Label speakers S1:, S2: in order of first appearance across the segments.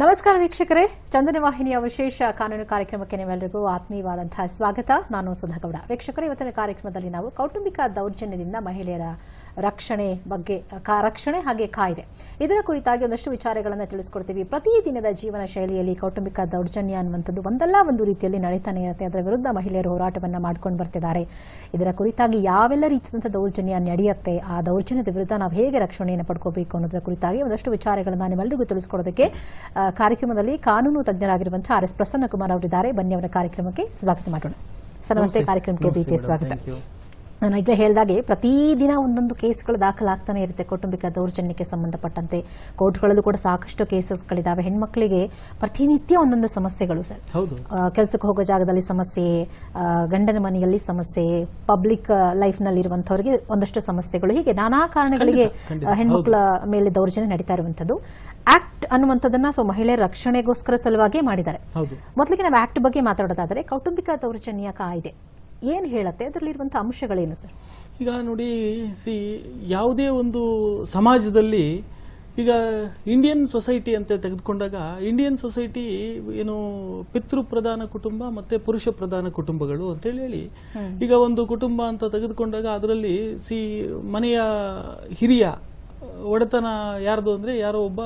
S1: ನಮಸ್ಕಾರ ವೀಕ್ಷಕರೇ. ಚಂದನ ವಾಹಿನಿಯ ವಿಶೇಷ ಕಾನೂನು ಕಾರ್ಯಕ್ರಮಕ್ಕೆ ನಿಮ್ಮೆಲ್ಲರಿಗೂ ಆತ್ಮೀಯವಾದಂತಹ ಸ್ವಾಗತ. ನಾನು ಸುಧಾಗೌಡ ವೀಕ್ಷಕರೇ, ಇವತ್ತಿನ ಕಾರ್ಯಕ್ರಮದಲ್ಲಿ ನಾವು ಕೌಟುಂಬಿಕ ದೌರ್ಜನ್ಯದಿಂದ ಮಹಿಳೆಯರ ರಕ್ಷಣೆ ಬಗ್ಗೆ ರಕ್ಷಣೆ ಹಾಗೆ ಕಾಯ್ದೆ. ಇದರ ಕುರಿತಾಗಿ ಒಂದಷ್ಟು ವಿಚಾರಗಳನ್ನು ತಿಳಿಸ್ಕೊಡ್ತೀವಿ. ಪ್ರತಿದಿನದ ಜೀವನ ಶೈಲಿಯಲ್ಲಿ ಕೌಟುಂಬಿಕ ದೌರ್ಜನ್ಯ ಅನ್ನುವಂಥದ್ದು ಒಂದಲ್ಲ, ಒಂದು ರೀತಿಯಲ್ಲಿ ನಡೀತಾನೆ ಇರುತ್ತೆ. ಅದರ ವಿರುದ್ಧ ಮಹಿಳೆಯರು ಹೋರಾಟವನ್ನು ಮಾಡ್ಕೊಂಡು ಬರ್ತಿದ್ದಾರೆ. ಇದರ ಕುರಿತಾಗಿ ಯಾವೆಲ್ಲ ರೀತಿಯಾದಂಥ ದೌರ್ಜನ್ಯ ನಡೆಯುತ್ತೆ, ಆ ದೌರ್ಜನ್ಯದ ವಿರುದ್ಧ ನಾವು ಹೇಗೆ ರಕ್ಷಣೆಯನ್ನು ಪಡ್ಕೋಬೇಕು ಅನ್ನೋದರ ಕುರಿತಾಗಿ ಒಂದಷ್ಟು ವಿಚಾರಗಳನ್ನು ನಿಮ್ಮೆಲ್ಲರಿಗೂ ತಿಳಿಸ್ಕೊಡೋದಕ್ಕೆ ಕಾರ್ಯಕ್ರಮದಲ್ಲಿ ಕಾನೂನು ತಜ್ಞರಾಗಿರುವಂತಹ ಆರ್ ಎಸ್ ಪ್ರಸನ್ನ ಕುಮಾರ್ ಅವರಿದ್ದಾರೆ. ಬನ್ನಿ ಅವರ ಕಾರ್ಯಕ್ರಮಕ್ಕೆ ಸ್ವಾಗತ ಮಾಡೋಣ. ಸರ್ ನಮಸ್ತೆ. ಕಾರ್ಯಕ್ರಮಕ್ಕೆ ಸ್ವಾಗತ. ನಾನು ಈಗಲೇ ಹೇಳಿದಾಗೆ ಪ್ರತಿದಿನ ಒಂದೊಂದು ಕೇಸ್ಗಳು ದಾಖಲಾಗ್ತಾನೆ ಇರುತ್ತೆ ಕೌಟುಂಬಿಕ ದೌರ್ಜನ್ಯಕ್ಕೆ ಸಂಬಂಧಪಟ್ಟಂತೆ. ಕೋರ್ಟ್ಗಳಲ್ಲೂ ಕೂಡ ಸಾಕಷ್ಟು ಕೇಸಸ್ಗಳಿದ್ದಾವೆ ಹೆಣ್ಮಕ್ಳಿಗೆ ಪ್ರತಿನಿತ್ಯ ಒಂದೊಂದು ಸಮಸ್ಯೆಗಳು ಸರ್. ಕೆಲಸಕ್ಕೆ ಹೋಗೋ ಜಾಗದಲ್ಲಿ ಸಮಸ್ಯೆ ಗಂಡನ ಮನೆಯಲ್ಲಿ ಸಮಸ್ಯೆ ಪಬ್ಲಿಕ್ ಲೈಫ್ನಲ್ಲಿ ಇರುವಂತವರಿಗೆ ಒಂದಷ್ಟು ಸಮಸ್ಯೆಗಳು. ಹೀಗೆ ನಾನಾ ಕಾರಣಗಳಿಗೆ ಹೆಣ್ಮಕ್ಳ ಮೇಲೆ ದೌರ್ಜನ್ಯ ನಡೀತಾ ಇರುವಂತದ್ದು ಆಕ್ಟ್ ಅನ್ನುವಂಥದ್ದನ್ನ ಸೊ ಮಹಿಳೆಯರ ರಕ್ಷಣೆಗೋಸ್ಕರ ಸಲುವಾಗಿ ಮಾಡಿದ್ದಾರೆ. ಮೊದಲಿಗೆ ನಾವು ಆಕ್ಟ್ ಬಗ್ಗೆ ಮಾತಾಡೋದಾದರೆ ಕೌಟುಂಬಿಕ ದೌರ್ಜನ್ಯ ಕಾಯ್ದೆ. ಏನ್ ಹೇಳುತ್ತೆ? ಅದರಲ್ಲಿರುವಂಥ ಅಂಶಗಳೇನು ಸರ್?
S2: ಈಗ ನೋಡಿ ಸಿ ಯಾವುದೇ ಒಂದು ಸಮಾಜದಲ್ಲಿ ಈಗ ಇಂಡಿಯನ್ ಸೊಸೈಟಿ ಅಂತ ತೆಗೆದುಕೊಂಡಾಗ ಇಂಡಿಯನ್ ಸೊಸೈಟಿ ಏನು ಪಿತೃ ಪ್ರಧಾನ ಕುಟುಂಬ ಮತ್ತೆ ಪುರುಷ ಪ್ರಧಾನ ಕುಟುಂಬಗಳು ಅಂತೇಳಿ ಹೇಳಿ ಈಗ ಒಂದು ಕುಟುಂಬ ಅಂತ ತೆಗೆದುಕೊಂಡಾಗ ಅದರಲ್ಲಿ ಸಿ ಮನೆಯ ಹಿರಿಯ ಒಡೆತನ ಯಾರ್ದು ಅಂದ್ರೆ ಯಾರೋ ಒಬ್ಬ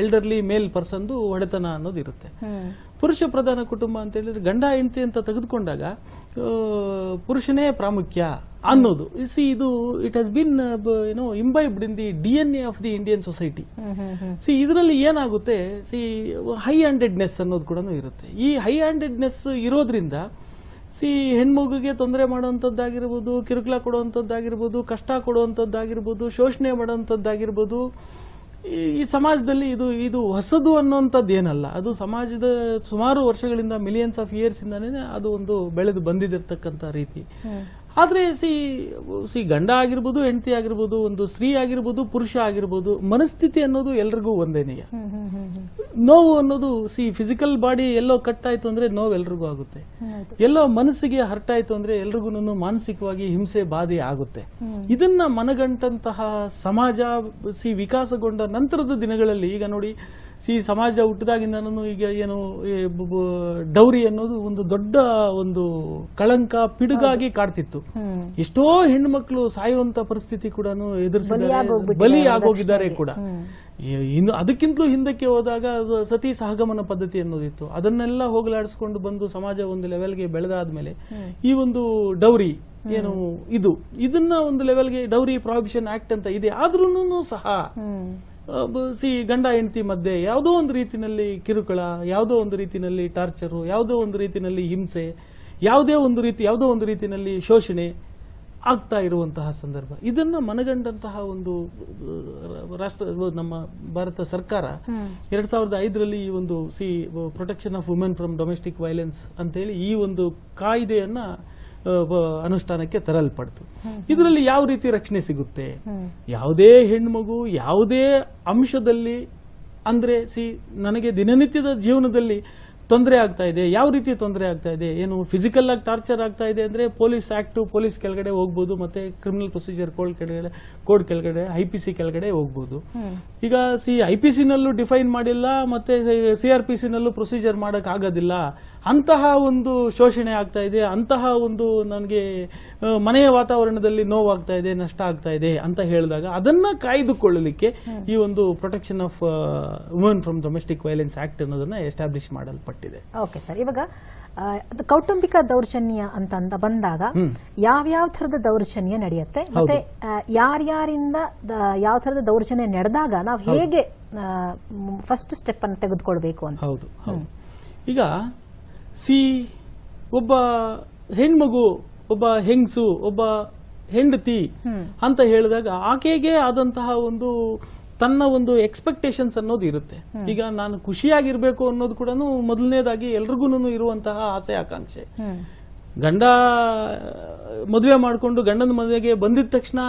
S2: ಎಲ್ಡರ್ಲಿ ಮೇಲ್ ಪರ್ಸನ್ದು ಒಡೆತನ ಅನ್ನೋದು ಇರುತ್ತೆ. ಪುರುಷ ಪ್ರಧಾನ ಕುಟುಂಬ ಅಂತ ಹೇಳಿದ್ರೆ ಗಂಡ ಹೆಂಡತಿ ಅಂತ ತೆಗೆದುಕೊಂಡಾಗ ಪುರುಷನೇ ಪ್ರಾಮುಖ್ಯ ಅನ್ನೋದು. ಸಿ ಇದು ಇಟ್ ಹಸ್ ಬಿನ್ ಏನೋ imbibed in the D N A of the Indian society see ಇದರಲ್ಲಿ ಏನಾಗುತ್ತೆ ಸಿ ಹೈ ಹ್ಯಾಂಡೆಡ್ನೆಸ್ ಅನ್ನೋದು ಕೂಡ ಇರುತ್ತೆ. ಈ ಹೈ ಹ್ಯಾಂಡೆಡ್ನೆಸ್ ಇರೋದ್ರಿಂದ ಸಿ ಹೆಣ್ಮಗುಗೆ ತೊಂದರೆ ಮಾಡುವಂಥದ್ದಾಗಿರ್ಬೋದು ಕಿರುಕುಳ ಕೊಡುವಂಥದ್ದಾಗಿರ್ಬೋದು ಕಷ್ಟ ಕೊಡುವಂಥದ್ದಾಗಿರ್ಬೋದು ಶೋಷಣೆ ಮಾಡುವಂಥದ್ದಾಗಿರ್ಬೋದು ಈ ಸಮಾಜದಲ್ಲಿ ಇದು ಇದು ಹೊಸದು ಅನ್ನುವಂಥದ್ದು ಏನಲ್ಲ. ಅದು ಸಮಾಜದ ಸುಮಾರು ವರ್ಷಗಳಿಂದ ಮಿಲಿಯನ್ಸ್ ಆಫ್ ಇಯರ್ಸ್ ಇಂದಾನೇ ಅದು ಒಂದು ಬೆಳೆದು ಬಂದಿದ್ದಿರ್ತಕ್ಕಂಥ ರೀತಿ. ಆದ್ರೆ ಸಿ ಸಿ ಗಂಡ ಆಗಿರ್ಬೋದು ಹೆಂಡತಿ ಆಗಿರ್ಬೋದು ಒಂದು ಸ್ತ್ರೀ ಆಗಿರ್ಬೋದು ಪುರುಷ ಆಗಿರ್ಬೋದು ಮನಸ್ಥಿತಿ ಅನ್ನೋದು ಎಲ್ರಿಗೂ ಒಂದೇನೆಯ ನೋವು ಅನ್ನೋದು ಸಿ ಫಿಸಿಕಲ್ ಬಾಡಿ ಎಲ್ಲೋ ಕಟ್ ಆಯ್ತು ಅಂದ್ರೆ ನೋವು ಎಲ್ರಿಗೂ ಆಗುತ್ತೆ. ಎಲ್ಲೋ ಮನಸ್ಸಿಗೆ ಹರ್ಟ್ ಆಯ್ತು ಅಂದ್ರೆ ಎಲ್ರಿಗೂ ಮಾನಸಿಕವಾಗಿ ಹಿಂಸೆ ಬಾಧೆ ಆಗುತ್ತೆ. ಇದನ್ನ ಮನಗಂಟಂತಹ ಸಮಾಜ ಸಿ ವಿಕಾಸಗೊಂಡ ನಂತರದ ದಿನಗಳಲ್ಲಿ ಈಗ ನೋಡಿ ಸಿ ಸಮಾಜ ಹುಟ್ಟಿದಾಗಿಂದನೂ ಈಗ ಏನು ಡೌರಿ ಅನ್ನೋದು ಒಂದು ದೊಡ್ಡ ಒಂದು ಕಳಂಕ ಪಿಡುಗಾಗಿ ಕಾಡ್ತಿತ್ತು. ಎಷ್ಟೋ ಹೆಣ್ಮಕ್ಳು ಸಾಯುವಂತ ಪರಿಸ್ಥಿತಿ ಕೂಡ ಎದುರಿಸಿದ್ದಾರೆ. ಬಲಿ ಆಗೋಗಿದ್ದಾರೆ ಕೂಡ. ಇನ್ನು ಅದಕ್ಕಿಂತಲೂ ಹಿಂದಕ್ಕೆ ಹೋದಾಗ ಸತಿ ಸಹಗಮನ ಪದ್ಧತಿ ಅನ್ನೋದಿತ್ತು. ಅದನ್ನೆಲ್ಲ ಹೋಗಲಾಡಿಸ್ಕೊಂಡು ಬಂದು ಸಮಾಜ ಒಂದು ಲೆವೆಲ್ಗೆ ಬೆಳೆದಾದ್ಮೇಲೆ ಈ ಒಂದು ಡೌರಿ ಏನು ಇದು ಇದನ್ನ ಒಂದು ಲೆವೆಲ್ಗೆ ಡೌರಿ ಪ್ರಾಹಿಬಿಷನ್ ಆಕ್ಟ್ ಅಂತ ಇದೆ. ಆದ್ರೂ ಸಹ ಸಿ ಗಂಡ ಹೆಂಡತಿ ಮಧ್ಯೆ ಯಾವುದೋ ಒಂದು ರೀತಿಯಲ್ಲಿ ಕಿರುಕುಳ ಯಾವುದೋ ಒಂದು ರೀತಿಯಲ್ಲಿ ಟಾರ್ಚರು ಯಾವುದೋ ಒಂದು ರೀತಿಯಲ್ಲಿ ಹಿಂಸೆ ಯಾವುದೇ ಒಂದು ರೀತಿ ಯಾವುದೋ ಒಂದು ರೀತಿಯಲ್ಲಿ ಶೋಷಣೆ ಆಗ್ತಾ ಇರುವಂತಹ ಸಂದರ್ಭ. ಇದನ್ನ ಮನಗಂಡಂತಹ ಒಂದು ರಾಷ್ಟ್ರ ನಮ್ಮ ಭಾರತ ಸರ್ಕಾರ ಎರಡ್ ಸಾವಿರದ ಐದರಲ್ಲಿ ಈ ಒಂದು see protection of women from domestic violence ಅಂತೇಳಿ ಈ ಒಂದು ಕಾಯ್ದೆಯನ್ನ ಅನುಷ್ಠಾನಕ್ಕೆ ತರಲ್ಪಡ್ತು. ಇದರಲ್ಲಿ ಯಾವ ರೀತಿ ರಕ್ಷಣೆ ಸಿಗುತ್ತೆ? ಯಾವುದೇ ಹೆಣ್ಮಗು ಯಾವುದೇ ಅಂಶದಲ್ಲಿ ಅಂದ್ರೆ ಸಿ ನನಗೆ ದಿನನಿತ್ಯದ ಜೀವನದಲ್ಲಿ ತೊಂದರೆ ಆಗ್ತಾ ಇದೆ ಯಾವ ರೀತಿ ತೊಂದರೆ ಆಗ್ತಾ ಇದೆ ಏನು ಫಿಸಿಕಲ್ ಆಗಿ ಟಾರ್ಚರ್ ಆಗ್ತಾ ಇದೆ ಅಂದ್ರೆ ಪೊಲೀಸ್ ಆ್ಯಕ್ಟು ಪೊಲೀಸ್ ಕೆಳಗಡೆ ಹೋಗ್ಬೋದು ಮತ್ತೆ ಕ್ರಿಮಿನಲ್ ಪ್ರೊಸೀಜರ್ ಕೋಡ್ ಕೆಳಗಡೆ ಕೋಡ್ ಕೆಳಗಡೆ ಐ ಪಿ ಸಿ ಕೆಳಗಡೆ ಹೋಗ್ಬೋದು. ಈಗ ಸಿ ಐ ಪಿ ಸಿನಲ್ಲೂ ಡಿಫೈನ್ ಮಾಡಿಲ್ಲ ಮತ್ತೆ ಸಿ ಆರ್ ಪಿ ಸಿನಲ್ಲೂ ಪ್ರೊಸೀಜರ್ ಮಾಡೋಕ್ಕಾಗೋದಿಲ್ಲ ಆಗೋದಿಲ್ಲ. ಅಂತಹ ಒಂದು ಶೋಷಣೆ ಆಗ್ತಾ ಇದೆ ಅಂತಹ ಒಂದು ನನಗೆ ಮನೆಯ ವಾತಾವರಣದಲ್ಲಿ ನೋವಾಗ್ತಾ ಇದೆ ನಷ್ಟ ಆಗ್ತಾ ಇದೆ ಅಂತ ಹೇಳಿದಾಗ ಅದನ್ನ ಕಾಯ್ದುಕೊಳ್ಳಲಿಕ್ಕೆ ಈ ಒಂದು protection of woman from domestic violence act ಅನ್ನೋದನ್ನು ಎಸ್ಟಾಬ್ಲಿಷ್ ಮಾಡಲ್ಪಟ್ಟಿದೆ.
S1: ಓಕೆ ಸರ್ ಇವಾಗ ಕೌಟುಂಬಿಕ ದೌರ್ಜನ್ಯ ಅಂತ ಬಂದಾಗ ಬಂದಾಗ ಯಾವ್ಯಾವ ಥರದ ದೌರ್ಜನ್ಯ ನಡೆಯುತ್ತೆ? ಮತ್ತೆ ಯಾರ್ಯಾರಿಂದ ಯಾವ ಥರದ ದೌರ್ಜನ್ಯ ನಡೆದಾಗ ನಾವು ಹೇಗೆ ಫಸ್ಟ್ ಸ್ಟೆಪ್ ಅನ್ನು ತೆಗೆದುಕೊಳ್ಬೇಕು ಅಂತ?
S2: ಹೌದು ಹೌದು. ಈಗ ಸಿ ಒಬ್ಬ ಹೆಣ್ಮಗು ಒಬ್ಬ ಹೆಂಗಸು ಒಬ್ಬ ಹೆಂಡತಿ ಅಂತ ಹೇಳಿದಾಗ ಆಕೆಗೆ ಆದಂತಹ ಒಂದು ತನ್ನ ಒಂದು ಎಕ್ಸ್ಪೆಕ್ಟೇಷನ್ಸ್ ಅನ್ನೋದು ಇರುತ್ತೆ. ಈಗ ನಾನು ಖುಷಿಯಾಗಿರ್ಬೇಕು ಅನ್ನೋದು ಕೂಡ ಮೊದಲನೇದಾಗಿ ಎಲ್ರಿಗೂ ಇರುವಂತಹ ಆಸೆ ಆಕಾಂಕ್ಷೆ. ಗಂಡ ಮದುವೆ ಮಾಡಿಕೊಂಡು ಗಂಡನ ಮದುವೆಗೆ ಬಂದಿದ ತಕ್ಷಣ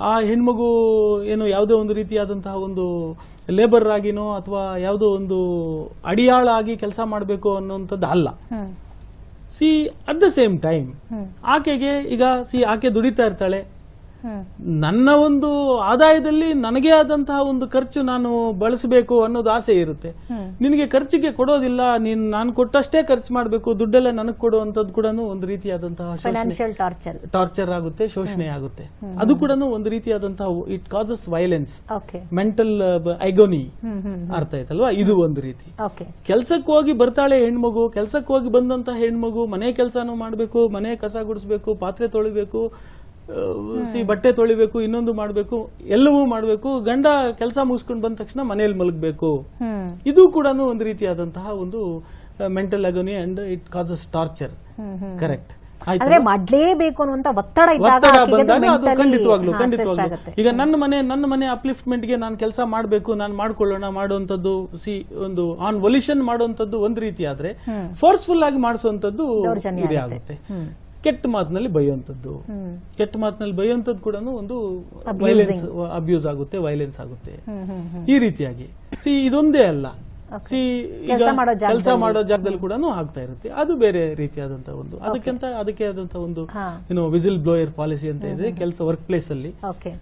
S2: ಆ, ಹೆಣ್ಮಗು ಏನು ಯಾವುದೇ ಒಂದು ರೀತಿಯಾದಂತಹ ಒಂದು ಲೇಬರ್ ಆಗಿನೋ ಅಥವಾ ಯಾವುದೋ ಒಂದು ಅಡಿಯಾಳ ಆಗಿ ಕೆಲಸ ಮಾಡಬೇಕು ಅನ್ನೋಂಥದ್ದು ಅಲ್ಲ. See at the same time ಆಕೆಗೆ ಈಗ ಸಿ ಆಕೆ ದುಡಿತಾ ಇರ್ತಾಳೆ. ನನ್ನ ಒಂದು ಆದಾಯದಲ್ಲಿ ನನಗೆ ಆದಂತಹ ಒಂದು ಖರ್ಚು ನಾನು ಬಳಸಬೇಕು ಅನ್ನೋದು ಆಸೆ ಇರುತ್ತೆ. ನಿನಗೆ ಖರ್ಚಿಗೆ ಕೊಡೋದಿಲ್ಲ ನೀನ್ ನಾನು ಕೊಟ್ಟಷ್ಟೇ ಖರ್ಚು ಮಾಡಬೇಕು ದುಡ್ಡೆಲ್ಲ ನನಗೆ ಕೊಡುವಂಥದ್ದು ಕೂಡ ಒಂದು ರೀತಿಯಾದಂತಹ
S1: ಟಾರ್ಚರ್
S2: ಟಾರ್ಚರ್ ಆಗುತ್ತೆ ಶೋಷಣೆ ಆಗುತ್ತೆ. ಅದು ಕೂಡ ಒಂದು ರೀತಿಯಾದಂತಹ it causes violence mental agony ಅರ್ಥ ಆಯ್ತಲ್ವಾ? ಇದು ಒಂದು ರೀತಿ. ಕೆಲ್ಸಕ್ಕೆ ಹೋಗಿ ಬರ್ತಾಳೆ ಹೆಣ್ಮಗು ಕೆಲ್ಸಕ್ಕೆ ಹೋಗಿ ಬಂದಂತ ಹೆಣ್ಮಗು ಮನೆ ಕೆಲಸನೂ ಮಾಡಬೇಕು ಮನೆ ಕಸ ಗುಡಿಸ್ಬೇಕು ಪಾತ್ರೆ ತೊಳಿಬೇಕು ಸಿ ಬಟ್ಟೆ ತೊಳಿಬೇಕು ಇನ್ನೊಂದು ಮಾಡಬೇಕು ಎಲ್ಲವೂ ಮಾಡಬೇಕು. ಗಂಡ ಕೆಲಸ ಮುಗಿಸ್ಕೊಂಡು ಬಂದ ತಕ್ಷಣ ಮನೆಯಲ್ಲಿ ಮಲಗಬೇಕು. ಇದು ಕೂಡ ಒಂದು ರೀತಿಯಾದಂತಹ ಒಂದು mental agony and it causes torture correct
S1: ಅಂದ್ರೆ ಮಾಡ್ಲೇಬೇಕು ಅನ್ನುವಂತ ಒತ್ತಡ ಇದ್ದಾಗ ಅದು
S2: ಬಂದಾಗ ಅದು ಖಂಡಿತವಾಗ್ಲು ಖಂಡಿತವಾಗ್ಲು. ಈಗ ನನ್ನ ಮನೆ ನನ್ನ ಮನೆ ಅಪ್ಲಿಫ್ಟ್ಮೆಂಟ್ಗೆ ನಾನು ಕೆಲಸ ಮಾಡಬೇಕು ನಾನು ಮಾಡ್ಕೊಳ್ಳೋಣ ಮಾಡುವಂತದ್ದು ಸಿ ಒಂದು ಆನ್ ವೊಲ್ಯೂಷನ್ ಮಾಡುವಂತದ್ದು ಒಂದ್ ರೀತಿ ಆದ್ರೆ ಫೋರ್ಸ್ಫುಲ್ ಆಗಿ ಮಾಡಿಸುವಂತದ್ದು ಇದೇ
S1: ಆಗುತ್ತೆ.
S2: ಕೆಟ್ಟ ಮಾತಿನಲ್ಲಿ ಬೈಯುವಂಥದ್ದು. ಕೆಟ್ಟ ಮಾತಿನಲ್ಲಿ ಬೈಯುವಂಥದ್ದು ಕೂಡ ಒಂದು ವೈಲೆನ್ಸ್ ಅಬ್ಯೂಸ್ ಆಗುತ್ತೆ ವೈಲೆನ್ಸ್ ಆಗುತ್ತೆ. ಈ ರೀತಿಯಾಗಿ. ಸಿ ಇದೊಂದೇ ಅಲ್ಲ. ಸಿ ಈಗ
S1: ಕೆಲಸ ಮಾಡೋ
S2: ಜಾಗದಲ್ಲಿ ಕೂಡ ಆಗ್ತಾ ಇರುತ್ತೆ. ಅದು ಬೇರೆ ರೀತಿಯಾದಂತಹ ಒಂದು. ಅದಕ್ಕಿಂತ ಅದಕ್ಕೆ ಆದಂತಹ ಒಂದು ಏನು ವಿಸಿಲ್ ಬ್ಲೋಯರ್ ಪಾಲಿಸಿ ಅಂತ ಇದೆ. ಕೆಲಸ ವರ್ಕ್ ಪ್ಲೇಸ್ ಅಲ್ಲಿ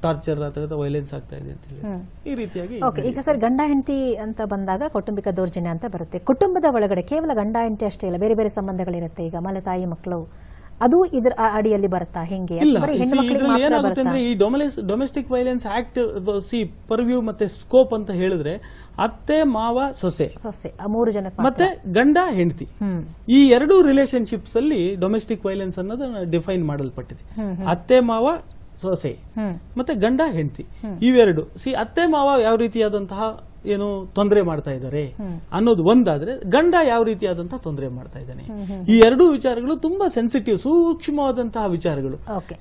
S2: ಟಾರ್ಚರ್ ಅಥವಾ ವೈಲೆನ್ಸ್ ಆಗ್ತಾ ಇದೆ ಅಂತ ಹೇಳಿ. ಈ ರೀತಿಯಾಗಿ
S1: ಈಗ ಸರ್ ಗಂಡ ಹೆಂಡತಿ ಅಂತ ಬಂದಾಗ ಕೌಟುಂಬಿಕ ದೌರ್ಜನ್ಯ ಅಂತ ಬರುತ್ತೆ. ಕುಟುಂಬದ ಒಳಗಡೆ ಕೇವಲ ಗಂಡ ಹೆಂಡತಿ ಅಷ್ಟೇ ಇಲ್ಲ ಬೇರೆ ಬೇರೆ ಸಂಬಂಧಗಳಿರುತ್ತೆ. ಈಗ ಮಲೆ ತಾಯಿ ಮಕ್ಕಳು ಅದು ಇದರ ಅಡಿಯಲ್ಲಿ ಬರುತ್ತಾ? ಹೆಂಗೆ?
S2: ಏನಾಗುತ್ತೆ ಅಂದ್ರೆ ಈ domes domestic violence act see purview ಮತ್ತೆ ಸ್ಕೋಪ್ ಅಂತ ಹೇಳಿದ್ರೆ ಅತ್ತೆ ಮಾವ ಸೊಸೆ.
S1: ಸೊಸೆ ಮೂರು ಜನ.
S2: ಮತ್ತೆ ಗಂಡ ಹೆಂಡತಿ. ಈ ಎರಡು ರಿಲೇಶನ್ಶಿಪ್ಸ್ ಅಲ್ಲಿ ಡೊಮೆಸ್ಟಿಕ್ ವೈಲೆನ್ಸ್ ಅನ್ನೋದು ಡಿಫೈನ್ ಮಾಡಲ್ಪಟ್ಟಿದೆ. ಅತ್ತೆ ಮಾವ ಸೊಸೆ. ಮತ್ತೆ ಗಂಡ ಹೆಂಡತಿ. ಇವೆರಡು. ಸಿ ಅತ್ತೆ ಮಾವ ಯಾವ ರೀತಿಯಾದಂತಹ ಏನು ತೊಂದರೆ ಮಾಡ್ತಾ ಇದ್ದಾರೆ ಅನ್ನೋದು ಒಂದಾದ್ರೆ ಗಂಡ ಯಾವ ರೀತಿಯಾದಂತಹ ತೊಂದರೆ ಮಾಡ್ತಾ ಇದ್ದಾನೆ. ಈ ಎರಡೂ ವಿಚಾರಗಳು ತುಂಬಾ ಸೆನ್ಸಿಟಿವ್ ಸೂಕ್ಷ್ಮವಾದಂತಹ ವಿಚಾರಗಳು.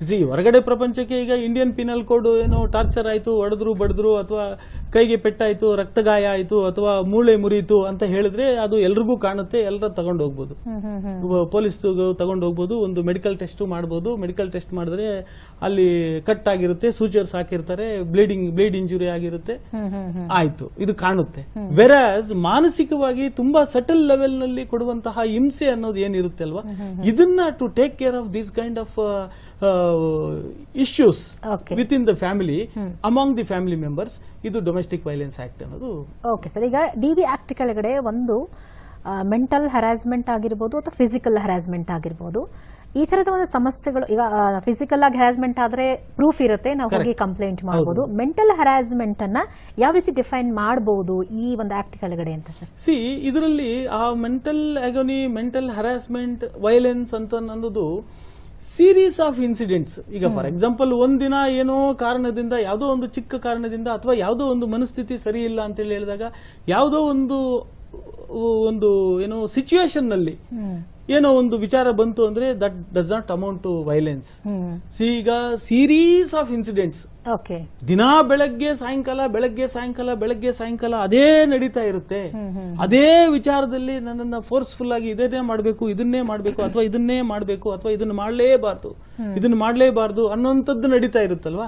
S2: ಸಿ ಹೊರಗಡೆ ಪ್ರಪಂಚಕ್ಕೆ ಈಗ ಇಂಡಿಯನ್ ಪಿನಲ್ ಕೋಡ್ ಏನು ಟಾರ್ಚರ್ ಆಯ್ತು ಹೊಡೆದ್ರು ಬಡದ್ರು ಅಥವಾ ಕೈಗೆ ಪೆಟ್ಟಾಯ್ತು ರಕ್ತಗಾಯ ಆಯ್ತು ಅಥವಾ ಮೂಳೆ ಮುರಿಯಿತು ಅಂತ ಹೇಳಿದ್ರೆ ಅದು ಎಲ್ರಿಗೂ ಕಾಣುತ್ತೆ ಎಲ್ಲರ ತಗೊಂಡು ಹೋಗ್ಬೋದು. ಪೊಲೀಸ್ ತಗೊಂಡು ಹೋಗ್ಬೋದು ಒಂದು ಮೆಡಿಕಲ್ ಟೆಸ್ಟ್ ಮಾಡಬಹುದು ಮೆಡಿಕಲ್ ಟೆಸ್ಟ್ ಮಾಡಿದ್ರೆ ಅಲ್ಲಿ ಕಟ್ ಆಗಿರುತ್ತೆ ಸೂಚರ್ಸ್ ಹಾಕಿರ್ತಾರೆ ಬ್ಲೀಡಿಂಗ್ ಬ್ಲೀಡ್ ಇಂಜುರಿ ಆಗಿರುತ್ತೆ. ಆಯ್ತು. ಇದು ಕಾಣುತ್ತೆ. ವೆರಾಸ್ ಮಾನಸಿಕವಾಗಿ ತುಂಬಾ ಸಟಲ್ ಲೆವೆಲ್ನಲ್ಲಿ ಕೊಡುವಂತಹ ಹಿಂಸೆ ಅನ್ನೋದು ಏನಿರುತ್ತೆ ಅಲ್ವಾ? ಇದನ್ನ to take care of this kind of issues
S1: okay
S2: with in the family among the family members ಇದು ಡೊಮೆಸ್ಟಿಕ್ ವೈಲೆನ್ಸ್ ಆಕ್ಟ್ ಅನ್ನೋದು.
S1: ಓಕೆ ಸರ್ ಈಗ ಡಿ ಬಿ ಆಕ್ಟ್ ಕೆಳಗಡೆ ಒಂದು ಮೆಂಟಲ್ ಹರಾಸ್ಮೆಂಟ್ ಆಗಿರ್ಬೋದು ಅಥವಾ ಫಿಸಿಕಲ್ ಹರಾಸ್ಮೆಂಟ್ ಆಗಿರ್ಬೋದು. ಈ ತರದ ಒಂದು ಸಮಸ್ಯೆಗಳು ಈಗ ಫಿಸಿಕಲ್ ಆಗಿ ಹರಾಸ್ಮೆಂಟ್ ಆದ್ರೆ ಪ್ರೂಫ್ ಇರುತ್ತೆ. ನಾವು ಹೋಗಿ ಕಂಪ್ಲೇಂಟ್ ಮಾಡಬಹುದು ಮೆಂಟಲ್ ಹೆರಾಸ್ಮೆಂಟ್ ಅನ್ನ ಯಾವ ರೀತಿ ಡಿಫೈನ್ ಮಾಡಬಹುದು ಈ ಒಂದು ಆಕ್ಟ್ ಕೆಳಗಡೆ ಅಂತ ಸರ್
S2: ಸಿ ಇದರಲ್ಲಿ ಆ mental agony mental harassment violence ಅಂತ ಅನ್ನೋದು ಸೀರೀಸ್ ಆಫ್ ಇನ್ಸಿಡೆಂಟ್ಸ್ ಈಗ ಫಾರ್ ಎಕ್ಸಾಂಪಲ್ ಒಂದಿನ ಏನೋ ಕಾರಣದಿಂದ ಯಾವುದೋ ಒಂದು ಚಿಕ್ಕ ಕಾರಣದಿಂದ ಅಥವಾ ಯಾವುದೋ ಒಂದು ಮನಸ್ಥಿತಿ ಸರಿ ಇಲ್ಲ ಅಂತೇಳಿ ಹೇಳಿದಾಗ ಯಾವುದೋ ಒಂದು ಒಂದು ಏನೋ
S1: ಸಿಚುವೇಶನ್ನಲ್ಲಿ
S2: ಏನೋ ಒಂದು ವಿಚಾರ ಬಂತು ಅಂದ್ರೆ that does not amount to violence see ಈಗ ಸೀರೀಸ್ ಆಫ್ ಇನ್ಸಿಡೆಂಟ್ಸ್ ದಿನಾ ಬೆಳಗ್ಗೆ ಸಾಯಂಕಾಲ ಬೆಳಗ್ಗೆ ಸಾಯಂಕಾಲ ಬೆಳಗ್ಗೆ ಸಾಯಂಕಾಲ ಅದೇ ನಡೀತಾ ಇರುತ್ತೆ. ಅದೇ ವಿಚಾರದಲ್ಲಿ ನನ್ನನ್ನ ಫೋರ್ಸ್ಫುಲ್ ಆಗಿ ಇದನ್ನೇ ಮಾಡಬೇಕು ಇದನ್ನೇ ಮಾಡಬೇಕು ಅಥವಾ ಇದನ್ನೇ ಮಾಡಬೇಕು ಅಥವಾ ಇದನ್ನ ಮಾಡಲೇಬಾರದು ಇದನ್ನ ಮಾಡಲೇಬಾರದು ಅನ್ನೋಂಥದ್ದು ನಡೀತಾ ಇರುತ್ತಲ್ವಾ?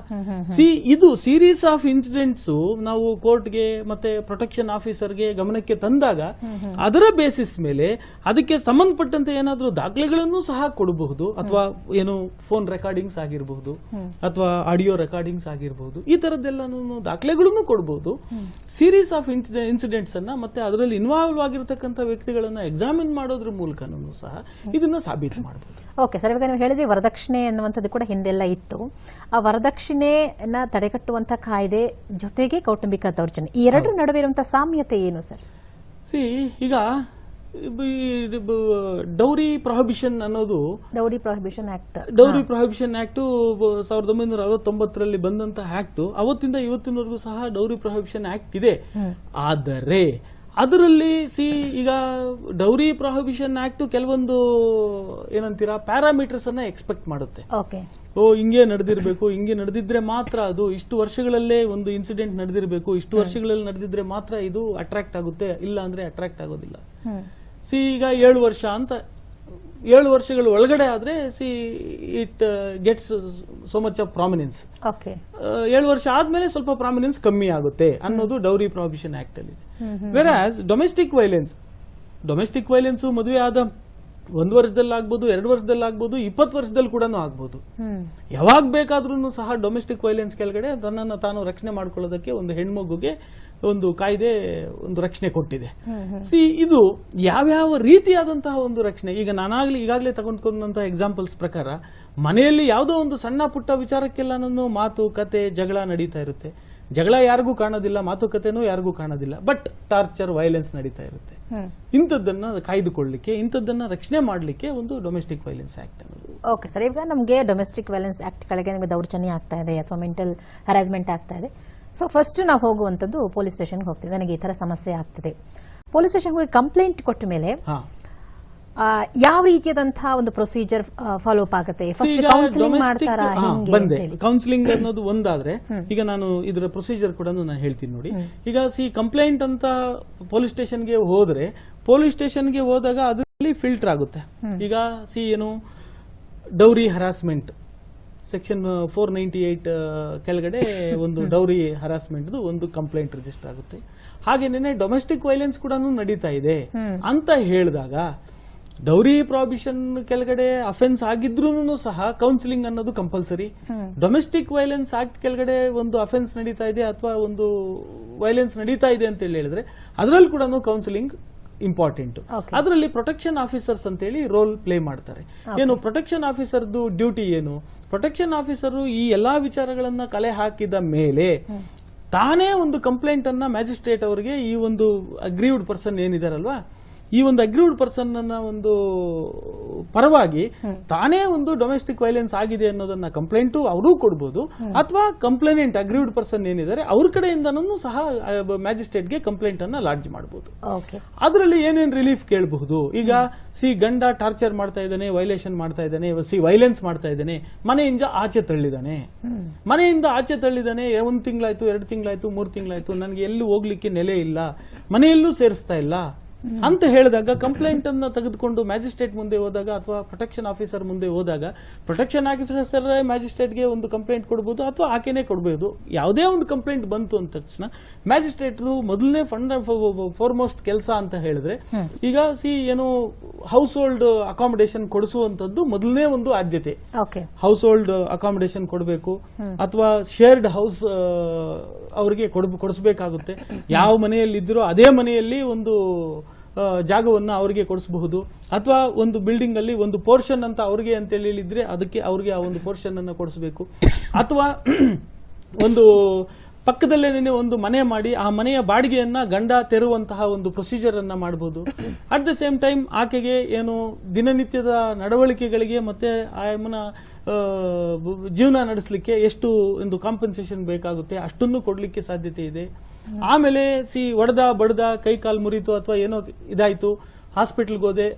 S2: ಸಿ ಇದು ಸೀರೀಸ್ ಆಫ್ ಇನ್ಸಿಡೆಂಟ್ಸ್ ನಾವು ಕೋರ್ಟ್ಗೆ ಮತ್ತೆ ಪ್ರೊಟೆಕ್ಷನ್ ಆಫೀಸರ್ಗೆ ಗಮನಕ್ಕೆ ತಂದಾಗ ಅದರ ಬೇಸಿಸ್ ಮೇಲೆ ಅದಕ್ಕೆ ಸಂಬಂಧಪಟ್ಟಂತೆ ಏನಾದರೂ ದಾಖಲೆಗಳನ್ನು ಸಹ ಕೊಡಬಹುದು ಅಥವಾ ಏನು ಫೋನ್ ರೆಕಾರ್ಡಿಂಗ್ಸ್ ಆಗಿರಬಹುದು ಅಥವಾ ಆಡಿಯೋ ರೆಕಾರ್ಡಿಂಗ್ಸ್ ಆಗಿರಬಹುದು ಈ ಥರದ್ದೆಲ್ಲನೂ ದಾಖಲೆಗಳನ್ನು ಕೊಡ್ಬೋದು. ಸೀರೀಸ್ ಆಫ್ ಇನ್ಸಿಡೆಂಟ್ಸ್ ಅನ್ನ ಮತ್ತೆ ಅದರಲ್ಲಿ ಇನ್ವಾಲ್ವ್ ಆಗಿರತಕ್ಕಂಥ ವ್ಯಕ್ತಿಗಳನ್ನ ಎಕ್ಸಾಮಿನ್ ಮಾಡೋದ್ರ ಮೂಲಕನೂ ಸಹ ಇದನ್ನ ಸಾಬೀತು ಮಾಡಬಹುದು
S1: ಓಕೆ ಸರ್ ಇವಾಗ ನೀವು ಹೇಳಿದ್ರಿ ವರದಕ್ಷಿಣೆ ಅನ್ನುವಂಥದ್ದು ಕೂಡ ಹಿಂದೆಲ್ಲ ಇತ್ತು. ಆ ವರದಕ್ಷಿಣೆನ ತಡೆಗಟ್ಟುವಂತ ಕಾಯ್ದೆ ಜೊತೆಗೆ ಕೌಟುಂಬಿಕ ದೌರ್ಜನ್ಯ. ಈ ಎರಡರ ನಡುವೆ ಇರುವಂಥ ಸಾಮ್ಯತೆ ಏನು ಸರ್?
S2: ಸಿ ಈಗ ಡೌರಿ ಪ್ರೊಹಿಬಿಷನ್ ಅನ್ನೋದು
S1: dowry prohibition act
S2: dowry prohibition act ಸಾವಿರದ ಒಂಬೈನೂರ ಅರವತ್ತೊಂಬತ್ತರಲ್ಲಿ ಬಂದಂತ ಆಕ್ಟ್ ಅವತ್ತಿಂದ ಇವತ್ತಿನವರೆಗೂ ಸಹ ಡೌರಿ ಪ್ರೊಹಿಬಿಷನ್ ಆಕ್ಟ್ ಇದೆ. ಆದರೆ ಅದರಲ್ಲಿ ಸಿ ಈಗ ಡೌರಿ ಪ್ರೊಹಿಬಿಷನ್ ಆಕ್ಟ್ ಕೆಲವೊಂದು ಏನಂತೀರಾ ಪ್ಯಾರಾಮೀಟರ್ಸ್ ಅನ್ನ ಎಕ್ಸ್ಪೆಕ್ಟ್ ಮಾಡುತ್ತೆ.
S1: ಓಕೆ
S2: ಓ ಹಿಂಗೆ ನಡೆದಿರಬೇಕು ಹಿಂಗೆ ನಡೆದಿದ್ರೆ ಮಾತ್ರ ಅದು ಇಷ್ಟು ವರ್ಷಗಳಲ್ಲೇ ಒಂದು ಇನ್ಸಿಡೆಂಟ್ ನಡೆದಿರಬೇಕು ಇಷ್ಟು ವರ್ಷಗಳಲ್ಲಿ ನಡೆದಿದ್ರೆ ಮಾತ್ರ ಇದು ಅಟ್ರಾಕ್ಟ್ ಆಗುತ್ತೆ ಇಲ್ಲ ಅಂದ್ರೆ ಅಟ್ರಾಕ್ಟ್ ಆಗೋದಿಲ್ಲ. ಸಿ ಈಗ ಏಳು ವರ್ಷ ಅಂತ ಏಳು ವರ್ಷಗಳ ಒಳಗಡೆ ಆದ್ರೆ see it gets so much of prominence.
S1: Okay.
S2: ಏಳು ವರ್ಷ ಆದ್ಮೇಲೆ ಸ್ವಲ್ಪ ಪ್ರಾಮಿನೆನ್ಸ್ ಕಮ್ಮಿ ಆಗುತ್ತೆ ಅನ್ನೋದು ಡೌರಿ ಪ್ರಾಬಿಷನ್ ಆಕ್ಟ್ ಅಲ್ಲಿ. As domestic violence domestic violence ಮದುವೆ ಆದ ಒಂದು ವರ್ಷದಲ್ಲಿ ಆಗ್ಬೋದು ಎರಡು ವರ್ಷದಲ್ಲಿ ಆಗ್ಬೋದು ಇಪ್ಪತ್ತು ವರ್ಷದಲ್ಲಿ ಕೂಡ ಆಗ್ಬೋದು. ಯಾವಾಗ ಬೇಕಾದ್ರೂ ಸಹ ಡೊಮೆಸ್ಟಿಕ್ ವೈಲೆನ್ಸ್ ಕೆಳಗಡೆ ತನ್ನನ್ನು ತಾನು ರಕ್ಷಣೆ ಮಾಡ್ಕೊಳ್ಳೋದಕ್ಕೆ ಒಂದು ಹೆಣ್ಮಗುಗೆ ಒಂದು ಕಾಯ್ದೆ ಒಂದು ರಕ್ಷಣೆ ಕೊಟ್ಟಿದೆ. ಸಿ ಇದು ಯಾವ್ಯಾವ ರೀತಿಯಾದಂತಹ ಒಂದು ರಕ್ಷಣೆ? ಈಗ ನಾನಾಗ್ಲಿ ಈಗಾಗಲೇ ತಗೊಂಡ್ಕೊಂಡಂತಹ ಎಕ್ಸಾಂಪಲ್ಸ್ ಪ್ರಕಾರ ಮನೆಯಲ್ಲಿ ಯಾವುದೋ ಒಂದು ಸಣ್ಣ ಪುಟ್ಟ ವಿಚಾರಕ್ಕೆಲ್ಲ ನಾನು ಮಾತು ಕತೆ ಜಗಳ ನಡೀತಾ ಇರುತ್ತೆ. ಜಗಳ ಯಾರಿಗೂ ಕಾಣೋದಿಲ್ಲ ಮಾತುಕತೆನೂ ಯಾರಿಗೂ ಕಾಣೋದಿಲ್ಲ ಬಟ್ ಟಾರ್ಚರ್ ವೈಲೆನ್ಸ್ ನಡೀತಾ ಇರುತ್ತೆ. ಇಂಥದ್ದನ್ನ ಕಾಯ್ದುಕೊಳ್ಳಲಿಕ್ಕೆ ಇಂಥದ್ದನ್ನ ರಕ್ಷಣೆ ಮಾಡಲಿಕ್ಕೆ ಒಂದು ಡೊಮೆಸ್ಟಿಕ್ ವೈಲೆನ್ಸ್ ಆಕ್ಟ್ ಅನ್ನೋದು.
S1: ಓಕೆ ಸರ್ ಈಗ ನಮಗೆ ಡೊಮೆಸ್ಟಿಕ್ ವೈಲೆನ್ಸ್ ಆಕ್ಟ್ ಕೆಳಗೆ ನಿಮಗೆ ದೌರ್ಜನ್ಯ ಆಗ್ತಾ ಇದೆ ಅಥವಾ ಮೆಂಟಲ್ ಹರಾಸ್ಮೆಂಟ್ ಆಗ್ತಾ ಇದೆ. ಸೊ ಫಸ್ಟ್ ನಾವು ಹೋಗುವಂಥದ್ದು ಪೊಲೀಸ್ ಸ್ಟೇಷನ್ಗೆ ಹೋಗ್ತೀವಿ. ನನಗೆ ಈ ಥರ ಸಮಸ್ಯೆ ಆಗ್ತದೆ. ಪೊಲೀಸ್ ಸ್ಟೇಷನ್ಗೆ ಹೋಗಿ ಕಂಪ್ಲೇಂಟ್ ಕೊಟ್ಟ ಮೇಲೆ ಆ, ಯಾವ ರೀತಿಯಾದಂತಹ ಒಂದು ಪ್ರೊಸೀಜರ್ ಫಾಲೋ ಅಪ್ ಆಗುತ್ತೆ? ಫಸ್ಟ್ ಕೌನ್ಸಿಲಿಂಗ್ ಮಾಡ್ತಾರಾ
S2: ಬಂದೆ. ಕೌನ್ಸಿಲಿಂಗ್ ಅನ್ನೋದು ಒಂದಾದ್ರೆ ಈಗ ನಾನು ಇದರ ಪ್ರೊಸೀಜರ್ ಕೂಡ ನಾನು ಹೇಳ್ತೀನಿ ನೋಡಿ. ಈಗ ಸಿ ಕಂಪ್ಲೇಂಟ್ ಅಂತ ಪೊಲೀಸ್ ಸ್ಟೇಷನ್ಗೆ ಹೋದ್ರೆ ಪೊಲೀಸ್ ಸ್ಟೇಷನ್ಗೆ ಹೋದಾಗ ಅದರಲ್ಲಿ ಫಿಲ್ಟರ್ ಆಗುತ್ತೆ. ಈಗ ಸಿ ಏನು dowry harassment section four ninety eight ಕೆಳಗಡೆ ಒಂದು ಡೌರಿ ಹರಾಸ್ಮೆಂಟ್ದು ಒಂದು ಕಂಪ್ಲೇಂಟ್ ರಿಜಿಸ್ಟರ್ ಆಗುತ್ತೆ. ಹಾಗೇನೆ ಡೊಮೆಸ್ಟಿಕ್ ವೈಲೆನ್ಸ್ ಕೂಡ ನಡೀತಾ ಇದೆ. ಅಂತ ಹೇಳಿದಾಗ ಡೌರಿ ಪ್ರಾಬಿಷನ್ ಕೆಳಗಡೆ ಅಫೆನ್ಸ್ ಆಗಿದ್ರು ಸಹ ಕೌನ್ಸಿಲಿಂಗ್ ಅನ್ನೋದು ಕಂಪಲ್ಸರಿ ಡೊಮೆಸ್ಟಿಕ್ ವೈಲೆನ್ಸ್ ಆಕ್ಟ್ ಕೆಳಗಡೆ ಒಂದು ಅಫೆನ್ಸ್ ನಡೀತಾ ಇದೆ ಅಥವಾ ಒಂದು ವೈಲೆನ್ಸ್ ನಡೀತಾ ಇದೆ ಅಂತ ಹೇಳಿ ಹೇಳಿದ್ರೆ ಅದರಲ್ಲಿ ಕೂಡ ಕೌನ್ಸಿಲಿಂಗ್ ಇಂಪಾರ್ಟೆಂಟ್. ಅದರಲ್ಲಿ ಪ್ರೊಟೆಕ್ಷನ್ ಆಫೀಸರ್ಸ್ ಅಂತ ಹೇಳಿ ರೋಲ್ ಪ್ಲೇ ಮಾಡ್ತಾರೆ ಏನು ಪ್ರೊಟೆಕ್ಷನ್ ಆಫೀಸರ್ದು ಡ್ಯೂಟಿ ಏನು? ಪ್ರೊಟೆಕ್ಷನ್ ಆಫೀಸರ್ ಈ ಎಲ್ಲಾ ವಿಚಾರಗಳನ್ನ ಕಲೆ ಹಾಕಿದ ಮೇಲೆ ತಾನೇ ಒಂದು ಕಂಪ್ಲೇಂಟ್ ಅನ್ನ ಮ್ಯಾಜಿಸ್ಟ್ರೇಟ್ ಅವರಿಗೆ ಈ ಒಂದು ಅಗ್ರೀವ್ಡ್ ಪರ್ಸನ್ ಏನಿದಾರಲ್ವಾ? ಈ ಒಂದು ಅಗ್ರೀವ್ಡ್ ಪರ್ಸನ್ ಅನ್ನ ಒಂದು ಪರವಾಗಿ ತಾನೇ ಒಂದು ಡೊಮೆಸ್ಟಿಕ್ ವೈಲೆನ್ಸ್ ಆಗಿದೆ ಅನ್ನೋದನ್ನ ಕಂಪ್ಲೇಂಟು ಅವರು ಕೊಡ್ಬೋದು. ಅಥವಾ ಕಂಪ್ಲೇನೆಂಟ್ ಅಗ್ರೀವ್ಡ್ ಪರ್ಸನ್ ಏನಿದ್ದಾರೆ ಅವ್ರ ಕಡೆಯಿಂದನೂ ಸಹ ಮ್ಯಾಜಿಸ್ಟ್ರೇಟ್ಗೆ ಕಂಪ್ಲೇಂಟ್ ಅನ್ನ ಲಾಡ್ಜ್ ಮಾಡಬಹುದು ಅದರಲ್ಲಿ ಏನೇನ್ ರಿಲೀಫ್ ಕೇಳಬಹುದು? ಈಗ ಸಿ ಗಂಡ ಟಾರ್ಚರ್ ಮಾಡ್ತಾ ಇದ್ದಾನೆ ವೈಲೇಷನ್ ಮಾಡ್ತಾ ಇದ್ದಾನೆ ಸಿ ವೈಲೆನ್ಸ್ ಮಾಡ್ತಾ ಇದ್ದಾನೆ ಮನೆಯಿಂದ ಆಚೆ ತಳ್ಳಿದಾನೆ. ಮನೆಯಿಂದ ಆಚೆ ತಳ್ಳಿದಾನೆ ಒಂದ್ ತಿಂಗಳಾಯ್ತು ಎರಡು ತಿಂಗಳಾಯ್ತು ಮೂರು ತಿಂಗಳಾಯ್ತು ನನಗೆ ಎಲ್ಲೂ ಹೋಗ್ಲಿಕ್ಕೆ ನೆಲೆ ಇಲ್ಲ ಮನೆಯಲ್ಲೂ ಸೇರಿಸ್ತಾ ಇಲ್ಲ. ಅಂತ ಹೇಳಿದಾಗ ಕಂಪ್ಲೇಂಟ್ ಅನ್ನ ತೆಗೆದುಕೊಂಡು ಮ್ಯಾಜಿಸ್ಟ್ರೇಟ್ ಮುಂದೆ ಹೋದಾಗ ಅಥವಾ ಪ್ರೊಟೆಕ್ಷನ್ ಆಫೀಸರ್ ಮುಂದೆ ಹೋದಾಗ ಪ್ರೊಟೆಕ್ಷನ್ ಆಫೀಸರ್ ಮ್ಯಾಜಿಸ್ಟ್ರೇಟ್ಗೆ ಒಂದು ಕಂಪ್ಲೇಂಟ್ ಕೊಡ್ಬೋದು ಅಥವಾ ಆಕೆನೆ ಕೊಡಬಹುದು ಯಾವುದೇ ಒಂದು ಕಂಪ್ಲೇಂಟ್ ಬಂತು ಅಂದ ತಕ್ಷಣ ಮ್ಯಾಜಿಸ್ಟ್ರೇಟ್ ಮೊದಲನೇ ಫಂಡ್ ಫಾರ್ಮೋಸ್ಟ್ ಕೆಲಸ ಅಂತ ಹೇಳಿದ್ರೆ ಈಗ ಸಿ ಏನು ಹೌಸ್ ಹೋಲ್ಡ್ ಅಕಾಮಿಡೇಷನ್ ಕೊಡಿಸುವಂತದ್ದು ಮೊದಲನೇ ಒಂದು ಆದ್ಯತೆ. ಹೌಸ್ ಹೋಲ್ಡ್ ಅಕಾಮಿಡೇಷನ್ ಕೊಡಬೇಕು ಅಥವಾ ಶೇರ್ಡ್ ಹೌಸ್ ಅವರಿಗೆ ಕೊಡಿಸಬೇಕಾಗುತ್ತೆ. ಯಾವ ಮನೆಯಲ್ಲಿ ಇದ್ರೂ ಅದೇ ಮನೆಯಲ್ಲಿ ಒಂದು ಜಾಗವನ್ನ ಅವರಿಗೆ ಕೊಡಿಸಬಹುದು. ಅಥವಾ ಒಂದು ಬಿಲ್ಡಿಂಗ್ ಅಲ್ಲಿ ಒಂದು ಪೋರ್ಷನ್ ಅಂತ ಅವ್ರಿಗೆ ಅಂತ ಹೇಳಿದ್ರೆ ಅದಕ್ಕೆ ಅವ್ರಿಗೆ ಆ ಒಂದು ಪೋರ್ಷನ್ ಅನ್ನು ಕೊಡಿಸಬೇಕು. ಅಥವಾ ಒಂದು ಪಕ್ಕದಲ್ಲೇನೆ ಒಂದು ಮನೆ ಮಾಡಿ ಆ ಮನೆಯ ಬಾಡಿಗೆಯನ್ನ ಗಂಡ ತೆರುವಂತಹ ಒಂದು ಪ್ರೊಸೀಜರ್ ಅನ್ನ ಮಾಡಬಹುದು ಅಟ್ ದ ಸೇಮ್ ಟೈಮ್ ಆಕೆಗೆ ಏನು ದಿನನಿತ್ಯದ ನಡವಳಿಕೆಗಳಿಗೆ ಮತ್ತೆ ಆಯಮ್ಮನ ಜೀವನ ನಡೆಸಲಿಕ್ಕೆ ಎಷ್ಟು ಒಂದು ಕಾಂಪನ್ಸೇಷನ್ ಬೇಕಾಗುತ್ತೆ ಅಷ್ಟನ್ನು ಕೊಡಲಿಕ್ಕೆ ಸಾಧ್ಯತೆ ಇದೆ. ಆಮೇಲೆ ಸಿ ಒಡೆದ ಬಡ್ದ ಕೈ ಕಾಲು ಮುರಿತು ಅಥವಾ ಏನೋ ಇದಾಯಿತು ಹಾಸ್ಪಿಟ್ಲ್ಗೆ ಹೋದೆ